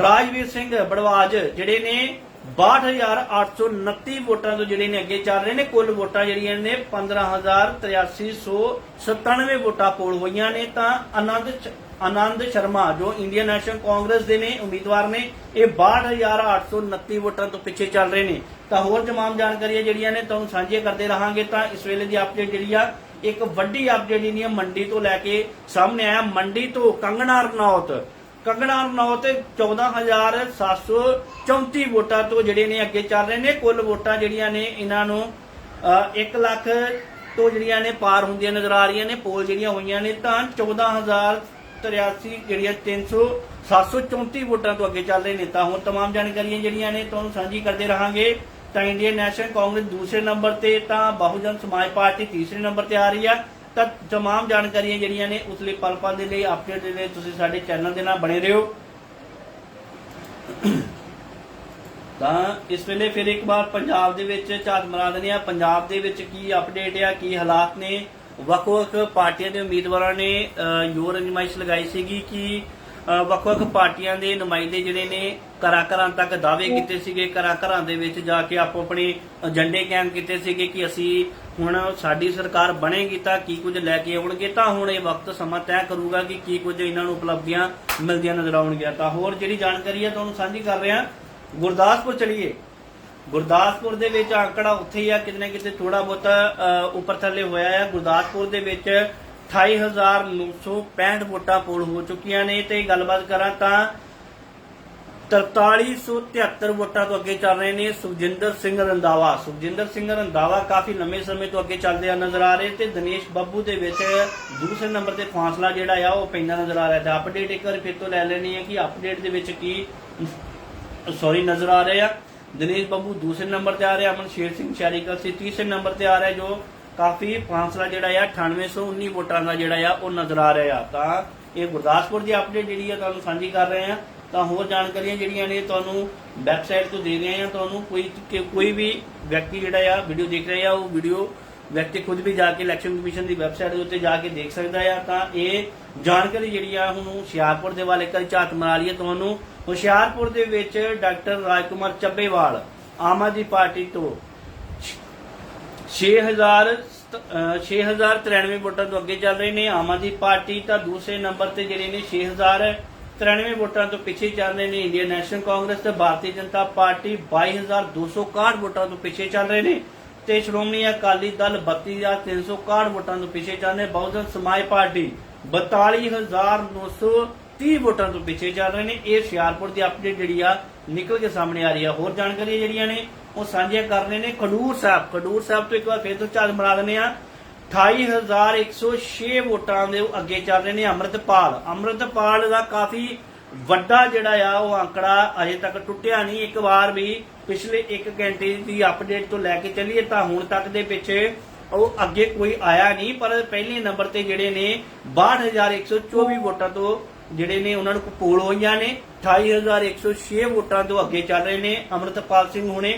ਰਾਜਵੀਰ ਸਿੰਘ ਬੜਵਾਜ ਜਿਹੜੇ ਨੇ 62829 ਵੋਟਾਂ ਤੋਂ ਜਿਹੜੇ ਨੇ ਅੱਗੇ ਚੱਲ ਰਹੇ ਨੇ, ਕੁੱਲ ਵੋਟਾਂ ਜਿਹੜੀਆਂ ਨੇ 1538397 ਵੋਟਾਂ ਪੋਲ ਹੋਈਆਂ ਨੇ ਤਾਂ ਆਨੰਦ ਆਨੰਦ ਸ਼ਰਮਾ ਜੋ ਇੰਡੀਅਨ ਨੈਸ਼ਨਲ ਕਾਂਗਰਸ ਦੇ ਨੇ, ਉਮੀਦਵਾਰ ਨੇ, ਇਹ 62829 ਵੋਟਾਂ ਤੋਂ ਪਿੱਛੇ ਚੱਲ ਰਹੇ ਨੇ। ਤਾਂ ਹੋਰ ਤਮਾਮ ਜਾਣਕਾਰੀਆਂ ਜਿਹੜੀਆਂ ਨੇ ਤੁਹਾਨੂੰ ਸਾਂਝੀਆਂ ਕਰਦੇ ਰਹਾਂਗੇ ਤਾਂ ਇਸ ਵੇਲੇ ਦੀ ਅਪਡੇਟ ਜਿਹੜੀ ਆ ਇੱਕ ਵੱਡੀ ਅਪਡੇਟ ਜਿਹੜੀ ਹੈ ਮੰਡੀ ਤੋਂ ਲੈ ਕੇ ਸਾਹਮਣੇ ਆਇਆ ਮੰਡੀ ਤੋਂ ਕੰਗਣਾ ਰਣੌਤ ਕੰਗਣਾ ਰਣੌਤ 14734 ਵੋਟਾਂ ਤੋਂ ਜਿਹੜੇ ਨੇ ਅੱਗੇ ਚੱਲ ਰਹੇ ਨੇ ਕੁੱਲ ਵੋਟਾਂ ਜਿਹੜੀਆਂ ਨੇ ਇਹਨਾਂ ਨੂੰ 1 ਲੱਖ ਤੋਂ ਜਿਹੜੀਆਂ ਨੇ ਪਾਰ ਹੁੰਦੀਆਂ ਨਜ਼ਰ ਆ ਰਹੀਆਂ ਨੇ ਪੋਲ ਜਿਹੜੀਆਂ ਹੋਈਆਂ ਨੇ ਤਾਂ 14083 ਜਿਹੜੀਆਂ 300 734 ਵੋਟਾਂ ਤੋਂ ਅੱਗੇ ਚੱਲ ਰਹੇ ਨੇ ਤਾਂ ਹੁਣ तमाम ਜਾਣਕਾਰੀਆਂ ਜਿਹੜੀਆਂ ਨੇ ਤੁਹਾਨੂੰ ਸਾਂਝੀ ਕਰਦੇ ਰਹਾਂਗੇ ਤਾਂ ਇੰਡੀਅਨ ਨੈਸ਼ਨਲ ਕਾਂਗਰਸ ਦੂਸਰੇ ਨੰਬਰ ਤੇ ਤਾਂ ਬਹੁਜਨ ਸਮਾਜ ਪਾਰਟੀ ਤੀਸਰੇ ਨੰਬਰ ਤੇ ਆ ਰਹੀ ਆ ਤਾਂ तमाम ਜਾਣਕਾਰੀਆਂ ਜਿਹੜੀਆਂ ਨੇ ਉਸ ਲਈ ਪਲ ਪਲ ਦੇ ਲਈ ਅਪਡੇਟ ਦੇ ਲਈ ਤੁਸੀਂ ਸਾਡੇ ਚੈਨਲ ਦੇ ਨਾਲ ਬਣੇ ਰਹੋ ਤਾਂ ਇਸ ਵੇਲੇ ਫਿਰ ਇੱਕ ਵਾਰ ਪੰਜਾਬ ਦੇ ਵਿੱਚ ਝਾਤ ਮਰਾ ਦਿੰਦੇ ਆ ਪੰਜਾਬ ਦੇ ਵਿੱਚ ਕੀ ਅਪਡੇਟ ਆ ਕੀ ਹਾਲਾਤ ਨੇ ਵੱਖ-ਵੱਖ ਪਾਰਟੀਆਂ ਦੇ ਉਮੀਦਵਾਰਾਂ ਨੇ ਅ, ਯੋਰ ਅਜਮਾਇਸ਼ ਲਗਾਈ ਸੀਗੀ ਕਿ ਅ, ਵੱਖ-ਵੱਖ ਪਾਰਟੀਆਂ ਦੇ ਨੁਮਾਇੰਦੇ ਜਿਹੜੇ ਨੇ ਘਰਾਂ ਤੱਕ ਦਾਅਵੇ ਕੀਤੇ ਸੀਗੇ। ਘਰਾਂ ਦੇ ਵਿੱਚ ਜਾ ਕੇ ਆਪੋ ਆਪਣੇ ਏਜੰਡੇ ਕਾਇਮ ਕੀਤੇ ਸੀਗੇ ਕਿ ਅਸੀਂ ਹੁਣ ਸਾਡੀ ਸਰਕਾਰ ਬਣੇਗੀ ਤਾਂ ਕੀ ਕੁਝ ਲੈ ਕੇ ਆਉਣਗੇ। ਤਾਂ ਹੁਣ ਇਹ ਵਕਤ ਸਮਾਂ ਤੈਅ ਕਰੂਗਾ ਕਿ ਕੀ ਕੁਝ ਇਹਨਾਂ ਨੂੰ ਉਪਲਬਧੀਆਂ ਮਿਲਦੀਆਂ ਨਜ਼ਰ ਆਉਣਗੀਆਂ। ਤਾਂ ਹੋਰ ਜਿਹੜੀ ਜਾਣਕਾਰੀ ਹੈ ਤੁਹਾਨੂੰ ਸਾਂਝੀ ਕਰ ਰਿਹਾ। ਗੁਰਦਾਸਪੁਰ ਚਲੀਏ। ਗੁਰਦਾਸਪੁਰ ਦੇ ਵਿੱਚ ਆંકੜਾ ਉੱਥੇ ਹੀ ਆ। ਕਿਤੇ ਨਾ ਕਿਤੇ ਥੋੜਾ ਬਹੁਤ ਉੱਪਰ ਥੱਲੇ ਹੋਇਆ ਹੈ ਗੁਰਦਾਸਪੁਰ ਦੇ ਵਿੱਚ 28965 ਵੋਟਾਂ ਪੋਲ ਹੋ ਚੁੱਕੀਆਂ ਨੇ ਤੇ ਗੱਲਬਾਤ ਕਰਾਂ ਤਾਂ 4373 ਵੋਟਾਂ ਤੋਂ ਅੱਗੇ ਚੱਲ ਰਹੇ ਨੇ ਸੁਖਜਿੰਦਰ ਸਿੰਘ ਰੰਦਾਵਾ ਸੁਖਜਿੰਦਰ ਸਿੰਘ ਰੰਦਾਵਾ ਕਾਫੀ ਲੰਮੇ ਸਮੇਂ ਤੋਂ ਅੱਗੇ ਚੱਲਦੇ ਆ ਨਜ਼ਰ ਆ ਰਹੇ ਤੇ ਦਿਨੇਸ਼ ਬੱਬੂ ਦੇ ਵਿੱਚ ਦੂਸਰੇ ਨੰਬਰ ਤੇ ਫਾਸਲਾ ਜਿਹੜਾ ਆ ਉਹ ਪੈਂਦਾ ਨਜ਼ਰ ਆ ਰਿਹਾ ਤੇ ਅਪਡੇਟ ਇੱਕ ਵਾਰ ਫਿਰ ਤੋਂ ਲੈ ਲੈਣੀ ਹੈ ਕਿ ਅਪਡੇਟ ਦੇ ਵਿੱਚ ਕੀ ਸੌਰੀ ਨਜ਼ਰ ਆ ਰਹੇ ਆ। ਦਿਨੇਸ਼ ਬੱਬੂ ਦੂਸਰੇ ਨੰਬਰ ਤੇ ਆ ਰਿਹਾ ਅਮਨ ਸ਼ੇਰ ਸਿੰਘ ਸ਼ਾਰੀਕਲ ਸੀ, ਤੀਸਰੇ ਨੰਬਰ ਤੇ ਆ ਰਿਹਾ ਜੋ ਕਾਫੀ ਫਾਸਲਾ ਜਿਹੜਾ ਆ 9819 ਵੋਟਾਂ ਦਾ ਜਿਹੜਾ ਆ, ਉਹ ਨਜ਼ਰ ਆ ਰਿਹਾ ਆ। ਤਾਂ ਇਹ ਗੁਰਦਾਸਪੁਰ ਦੀ ਅਪਡੇਟ ਜਿਹੜੀ ਆ, ਤੁਹਾਨੂੰ ਸਾਂਝੀ ਕਰ ਰਹੇ ਆ। ਤਾਂ ਹੋਰ ਜਾਣਕਾਰੀਆਂ ਜਿਹੜੀਆਂ ਨੇ ਤੁਹਾਨੂੰ ਵੈਬਸਾਈਟ ਤੋਂ ਦੇ ਰਹੇ ਆ। ਤੁਹਾਨੂੰ ਕੋਈ ਕੋਈ ਵੀ ਵਿਅਕਤੀ ਜਿਹੜਾ ਆ ਵੀਡੀਓ ਦੇਖ ਰਿਹਾ ਆ, ਉਹ ਵੀਡੀਓ ਵਿਅਕਤੀ ਖੁਦ ਵੀ ਜਾ ਕੇ ਇਲੈਕਸ਼ਨ ਕਮਿਸ਼ਨ ਦੀ ਵੈਬਸਾਈਟ ਦੇ ਉੱਤੇ ਜਾ ਕੇ ਦੇਖ ਸਕਦਾ ਆ। ਤਾਂ ਇਹ ਜਾਣਕਾਰੀ ਜਿਹੜੀ ਆ, ਹੁਣ ਹੁਸ਼ਿਆਰਪੁਰ ਦੇ ਵੱਲ ਇੱਕ ਵਾਰੀ ਝਾਤ ਮਾਰ ਲਈਏ ਤੁਹਾਨੂੰ। ਹੁਸ਼ਿਆਰਪੁਰ ਦੇ ਵਿੱਚ ਡਾਕਟਰ ਰਾਜਕੁਮਾਰ ਚੱਬੇਵਾਲ ਆਮ ਆਦਮੀ ਪਾਰਟੀ ਤੋਂ 6000 6093 ਵੋਟਾਂ ਤੋਂ ਅੱਗੇ ਚੱਲ ਰਹੇ ਨੇ। ਆਮ ਆਦਮੀ ਪਾਰਟੀ ਤਾਂ ਦੂਸਰੇ ਨੰਬਰ ਤੇ ਜਿਹੜੇ ਨੇ 6093 ਵੋਟਾਂ ਤੋਂ ਪਿੱਛੇ ਚੱਲ ਰਹੇ ਨੇ। ਇੰਡੀਅਨ ਨੈਸ਼ਨਲ ਕਾਂਗਰਸ ਤੇ ਭਾਰਤੀ ਜਨਤਾ ਪਾਰਟੀ 22261 ਵੋਟਾਂ ਤੋਂ ਪਿੱਛੇ ਚੱਲ ਰਹੇ ਨੇ। ਤੇ ਸ਼੍ਰੋਮਣੀ ਅਕਾਲੀ ਦਲ 32361 ਵੋਟਾਂ ਤੋਂ ਪਿੱਛੇ ਚੱਲ ਰਹੇ ਬਹੁਜਨ ਸਮਾਜ ਪਾਰਟੀ 42930 ਵੋਟਾਂ ਤੋਂ ਪਿੱਛੇ ਚੱਲ ਰਹੇ ਨੇ। ਇਹ ਹੁਸ਼ਿਆਰਪੁਰ ਦੀ ਅਪਡੇਟ ਜਿਹੜੀ ਆ ਨਿਕਲ ਕੇ ਸਾਹਮਣੇ ਆ ਰਹੀ ਆ। ਹੋਰ ਜਾਣਕਾਰੀਆਂ ਜਿਹੜੀਆਂ ਨੇ ਉਹ ਸਾਂਝੀਆਂ ਕਰ ਰਹੇ ਨੇ ਖਡੂਰ ਸਾਹਿਬ। ਖਡੂਰ ਸਾਹਿਬ ਤੋਂ ਇੱਕ ਵਾਰ ਫੇਰ ਤੋਂ ਝਾਤ ਮਰਾ ਦਿੰਦੇ ਆ 28106 ਵੋਟਾਂ ਦੇ ਅੱਗੇ ਚੱਲ ਰਹੇ ਨੇ ਅੰਮ੍ਰਿਤਪਾਲ। ਅੰਮ੍ਰਿਤਪਾਲ ਦਾ ਕਾਫੀ ਵੱਡਾ ਜਿਹੜਾ ਆ, ਉਹ ਅੰਕੜਾ ਅਜੇ ਤੱਕ ਟੁੱਟਿਆ ਨਹੀਂ। ਇੱਕ ਵਾਰ ਵੀ ਪਿਛਲੇ 1 ਘੰਟੇ ਦੀ ਅਪਡੇਟ ਤੋਂ ਲੈ ਕੇ ਚੱਲੀਏ ਤਾਂ ਹੁਣ ਤੱਕ ਦੇ ਪਿੱਛੇ ਉਹ ਅੱਗੇ ਕੋਈ ਆਇਆ ਨਹੀਂ, ਪਰ ਪਹਿਲੇ ਨੰਬਰ ਤੇ ਜਿਹੜੇ ਨੇ 62124 ਵੋਟਾਂ ਤੋਂ ਜਿਹੜੇ ਨੇ ਉਹਨਾਂ ਨੂੰ ਕਪੂਲ ਹੋਈਆਂ ਨੇ। 28106 ਵੋਟਾਂ ਤੋਂ ਅੱਗੇ ਚੱਲ ਰਹੇ ਨੇ ਅਮਰਤਪਾਲ ਸਿੰਘ ਹੁਣੇ।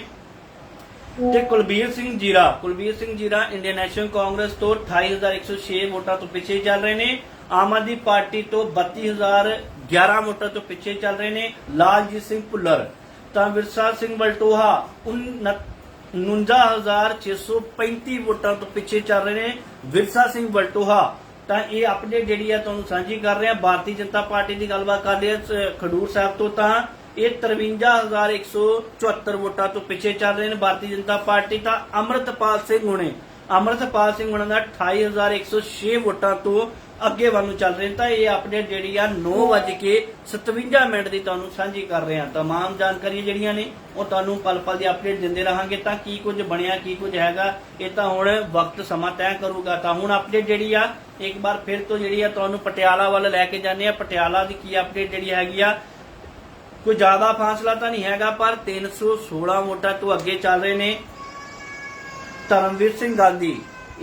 ਤੇ ਕੁਲਬੀਰ ਸਿੰਘ ਜੀਰਾ, ਕੁਲਬੀਰ ਸਿੰਘ ਜੀਰਾ ਇੰਡੀਅਨ ਨੈਸ਼ਨਲ ਕਾਂਗਰਸ ਤੋਂ 28106 ਵੋਟਾਂ ਤੋਂ ਪਿੱਛੇ ਚੱਲ ਰਹੇ ਨੇ। ਆਮ ਆਦਮੀ ਪਾਰਟੀ ਤੋਂ 32011 ਵੋਟਾਂ ਤੋਂ ਪਿੱਛੇ ਚੱਲ ਰਹੇ ਨੇ। ਲਾਲਜੀਤ ਸਿੰਘ ਭੁੱਲਰ, ਤਾਂ ਵਿਰਸਾ ਸਿੰਘ ਬਲਟੋਹਾ 59635 ਵੋਟਾਂ ਤੋਂ ਪਿੱਛੇ ਚੱਲ ਰਹੇ ਨੇ। ਵਿਰਸਾ ਸਿੰਘ ਬਲਟੋਹਾ, ਤਾਂ ਇਹ ਅਪਡੇਟ ਜਿਹੜੀ ਆ ਤੁਹਾਨੂੰ ਸਾਂਝੀ ਕਰ ਰਹੇ। ਆ ਭਾਰਤੀ ਜਨਤਾ ਪਾਰਟੀ ਦੀ ਗੱਲਬਾਤ ਕਰ ਲਈ ਖਡੂਰ ਸਾਹਿਬ ਤੋਂ ਤਾਂ ਇਹ 53174 ਵੋਟਾਂ ਤੋਂ ਪਿੱਛੇ ਚੱਲ ਰਹੇ ਨੇ ਭਾਰਤੀ ਜਨਤਾ ਪਾਰਟੀ ਤਾਂ ਅਮਰਤਪਾਲ ਸਿੰਘ ਹੁਣੇ ਅਮਰਤਪਾਲ ਸਿੰਘ ਹੁਣਾਂ ਦਾ 28106 ਵੋਟਾਂ ਤੋਂ ਅੱਗੇ ਵੱਲ ਨੂੰ ਚੱਲ ਰਹੇ ਨੇ ਤਾਂ ਇਹ ਅਪਡੇਟ ਜਿਹੜੀ ਆ 9:57 ਮਿੰਟ ਦੀ ਤੁਹਾਨੂੰ ਸਾਂਝੀ ਕਰ ਰਹੇ ਹਾਂ तमाम ਜਾਣਕਾਰੀਆਂ ਜਿਹੜੀਆਂ ਨੇ ਉਹ ਤੁਹਾਨੂੰ ਪਲ ਪਲ ਦੀ ਅਪਡੇਟ ਦਿੰਦੇ ਰਹਾਂਗੇ ਤਾਂ ਕੀ ਕੁਝ ਬਣਿਆ ਕੀ ਕੁਝ ਹੈਗਾ ਇਹ ਤਾਂ ਹੁਣ ਵਕਤ ਸਮਾਂ ਤੈਅ ਕਰੂਗਾ ਤਾਂ ਹੁਣ ਅਪਡੇਟ ਜਿਹੜੀ ਆ ਇੱਕ ਵਾਰ ਫਿਰ ਤੋਂ ਜਿਹੜੀ ਆ ਤੁਹਾਨੂੰ ਪਟਿਆਲਾ ਵੱਲ ਲੈ ਕੇ ਜਾਂਦੇ ਆ ਪਟਿਆਲਾ ਦੀ ਕੀ ਅਪਡੇਟ ਜਿਹੜੀ ਹੈਗੀ ਆ ਕੋਈ ਜ਼ਿਆਦਾ ਫਾਸਲਾ ਤਾਂ ਨਹੀਂ ਹੈਗਾ ਪਰ 316 ਵੋਟਾਂ ਤੋਂ ਅੱਗੇ ਚੱਲ ਰਹੇ ਨੇ ਧਰਮਵੀਰ ਸਿੰਘ ਗਾਂਧੀ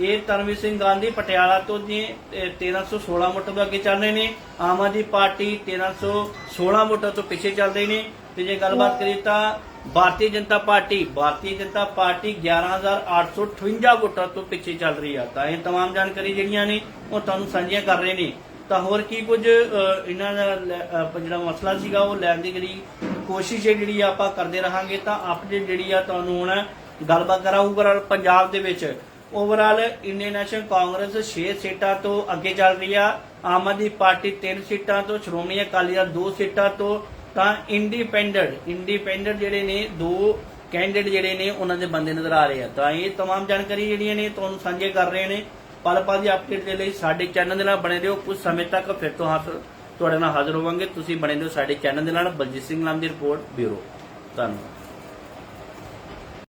ਇਹ ਧਰਮਵੀਰ ਸਿੰਘ ਗਾਂਧੀ ਪਟਿਆਲਾ ਤੋਂ ਜੀ ਅਹ, 1316 ਵੋਟਾਂ ਤੋਂ ਅੱਗੇ ਚੱਲ ਰਹੇ ਨੇ ਆਮ ਆਦਮੀ ਪਾਰਟੀ 1316 ਵੋਟਾਂ ਤੋਂ ਪਿੱਛੇ ਚੱਲ ਰਹੀ ਨੇ ਤੇ ਜੇ ਗੱਲਬਾਤ ਕਰੀਏ ਤਾਂ ਭਾਰਤੀ ਜਨਤਾ ਪਾਰਟੀ ਭਾਰਤੀ ਜਨਤਾ ਪਾਰਟੀ 11858 ਵੋਟਾਂ ਤੋਂ ਪਿੱਛੇ ਚੱਲ ਰਹੀ ਆ ਤਾਂ ਇਹ तमाम ਜਾਣਕਾਰੀ ਜਿਹੜੀਆਂ ਨੇ ਉਹ ਤੁਹਾਨੂੰ ਸਾਂਝੀਆਂ ਕਰ ਰਹੇ ਨੇ ਤਾਂ ਹੋਰ ਕੀ ਕੁਝ ਅਹ, ਇਹਨਾਂ ਦਾ ਲੈ- ਅਹ, ਜਿਹੜਾ ਮਸਲਾ ਸੀਗਾ ਉਹ ਲੈਣ ਦੀ ਜਿਹੜੀ ਕੋਸ਼ਿਸ਼ ਹੈ ਜਿਹੜੀ ਆਪਾਂ ਕਰਦੇ ਰਹਾਂਗੇ ਤਾਂ ਅਪਡੇਟ ਜਿਹੜੀ ਆ ਤੁਹਾਨੂੰ ਹੁਣ ਗੱਲਬਾਤ ਕਰਾਂ ਓਵਰਆਲ ਪੰਜਾਬ ਦੇ ਵਿੱਚ ਓਵਰਆਲ ਇੰਡੀਅਨ ਨੈਸ਼ਨਲ ਕਾਂਗਰਸ 6 ਸੀਟਾਂ ਤੋਂ ਅੱਗੇ ਚੱਲ ਰਹੀ ਆ ਆਮ ਆਦਮੀ ਪਾਰਟੀ 3 ਸੀਟਾਂ ਤੋਂ ਸ਼੍ਰੋਮਣੀ ਅਕਾਲੀ ਦਲ 2 ਸੀਟਾਂ ਤੋਂ ਤਾਂ ਇੰਡੀਪੈਂਡੈਂਟ ਇੰਡੀਪੈਂਡੈਂਟ ਜਿਹੜੇ ਨੇ ਦੋ ਕੈਂਡੀਡੇਟ ਜਿਹੜੇ ਨੇ ਉਹਨਾਂ ਦੇ ਬੰਦੇ ਨਜ਼ਰ ਆ ਰਹੇ ਆ ਤਾਂ ਇਹ तमाम ਜਾਣਕਾਰੀ ਜਿਹੜੀਆਂ ਨੇ ਤੁਹਾਨੂੰ ਸਾਂਝੇ ਕਰ ਰਹੇ ਨੇ ਪਲ ਪਲ ਦੀ ਅਪਡੇਟ ਦੇ ਲਈ ਸਾਡੇ ਚੈਨਲ ਦੇ ਨਾਲ ਬਣੇ ਰਹੋ। ਕੁਝ ਸਮੇਂ ਤੱਕ ਫਿਰ ਤੋਂ ਹਾਜ਼ਰ ਤੁਹਾਡੇ ਨਾਲ ਹਾਜ਼ਰ ਹੋਵਾਂਗੇ। ਤੁਸੀਂ ਬਣੇ ਰਹੋ ਸਾਡੇ ਚੈਨਲ ਦੇ ਨਾਲ ਬਲਜੀਤ ਸਿੰਘ ਨਾਮ ਦੀ ਰਿਪੋਰਟ ਬਿਊਰੋ। ਧੰਨਵਾਦ।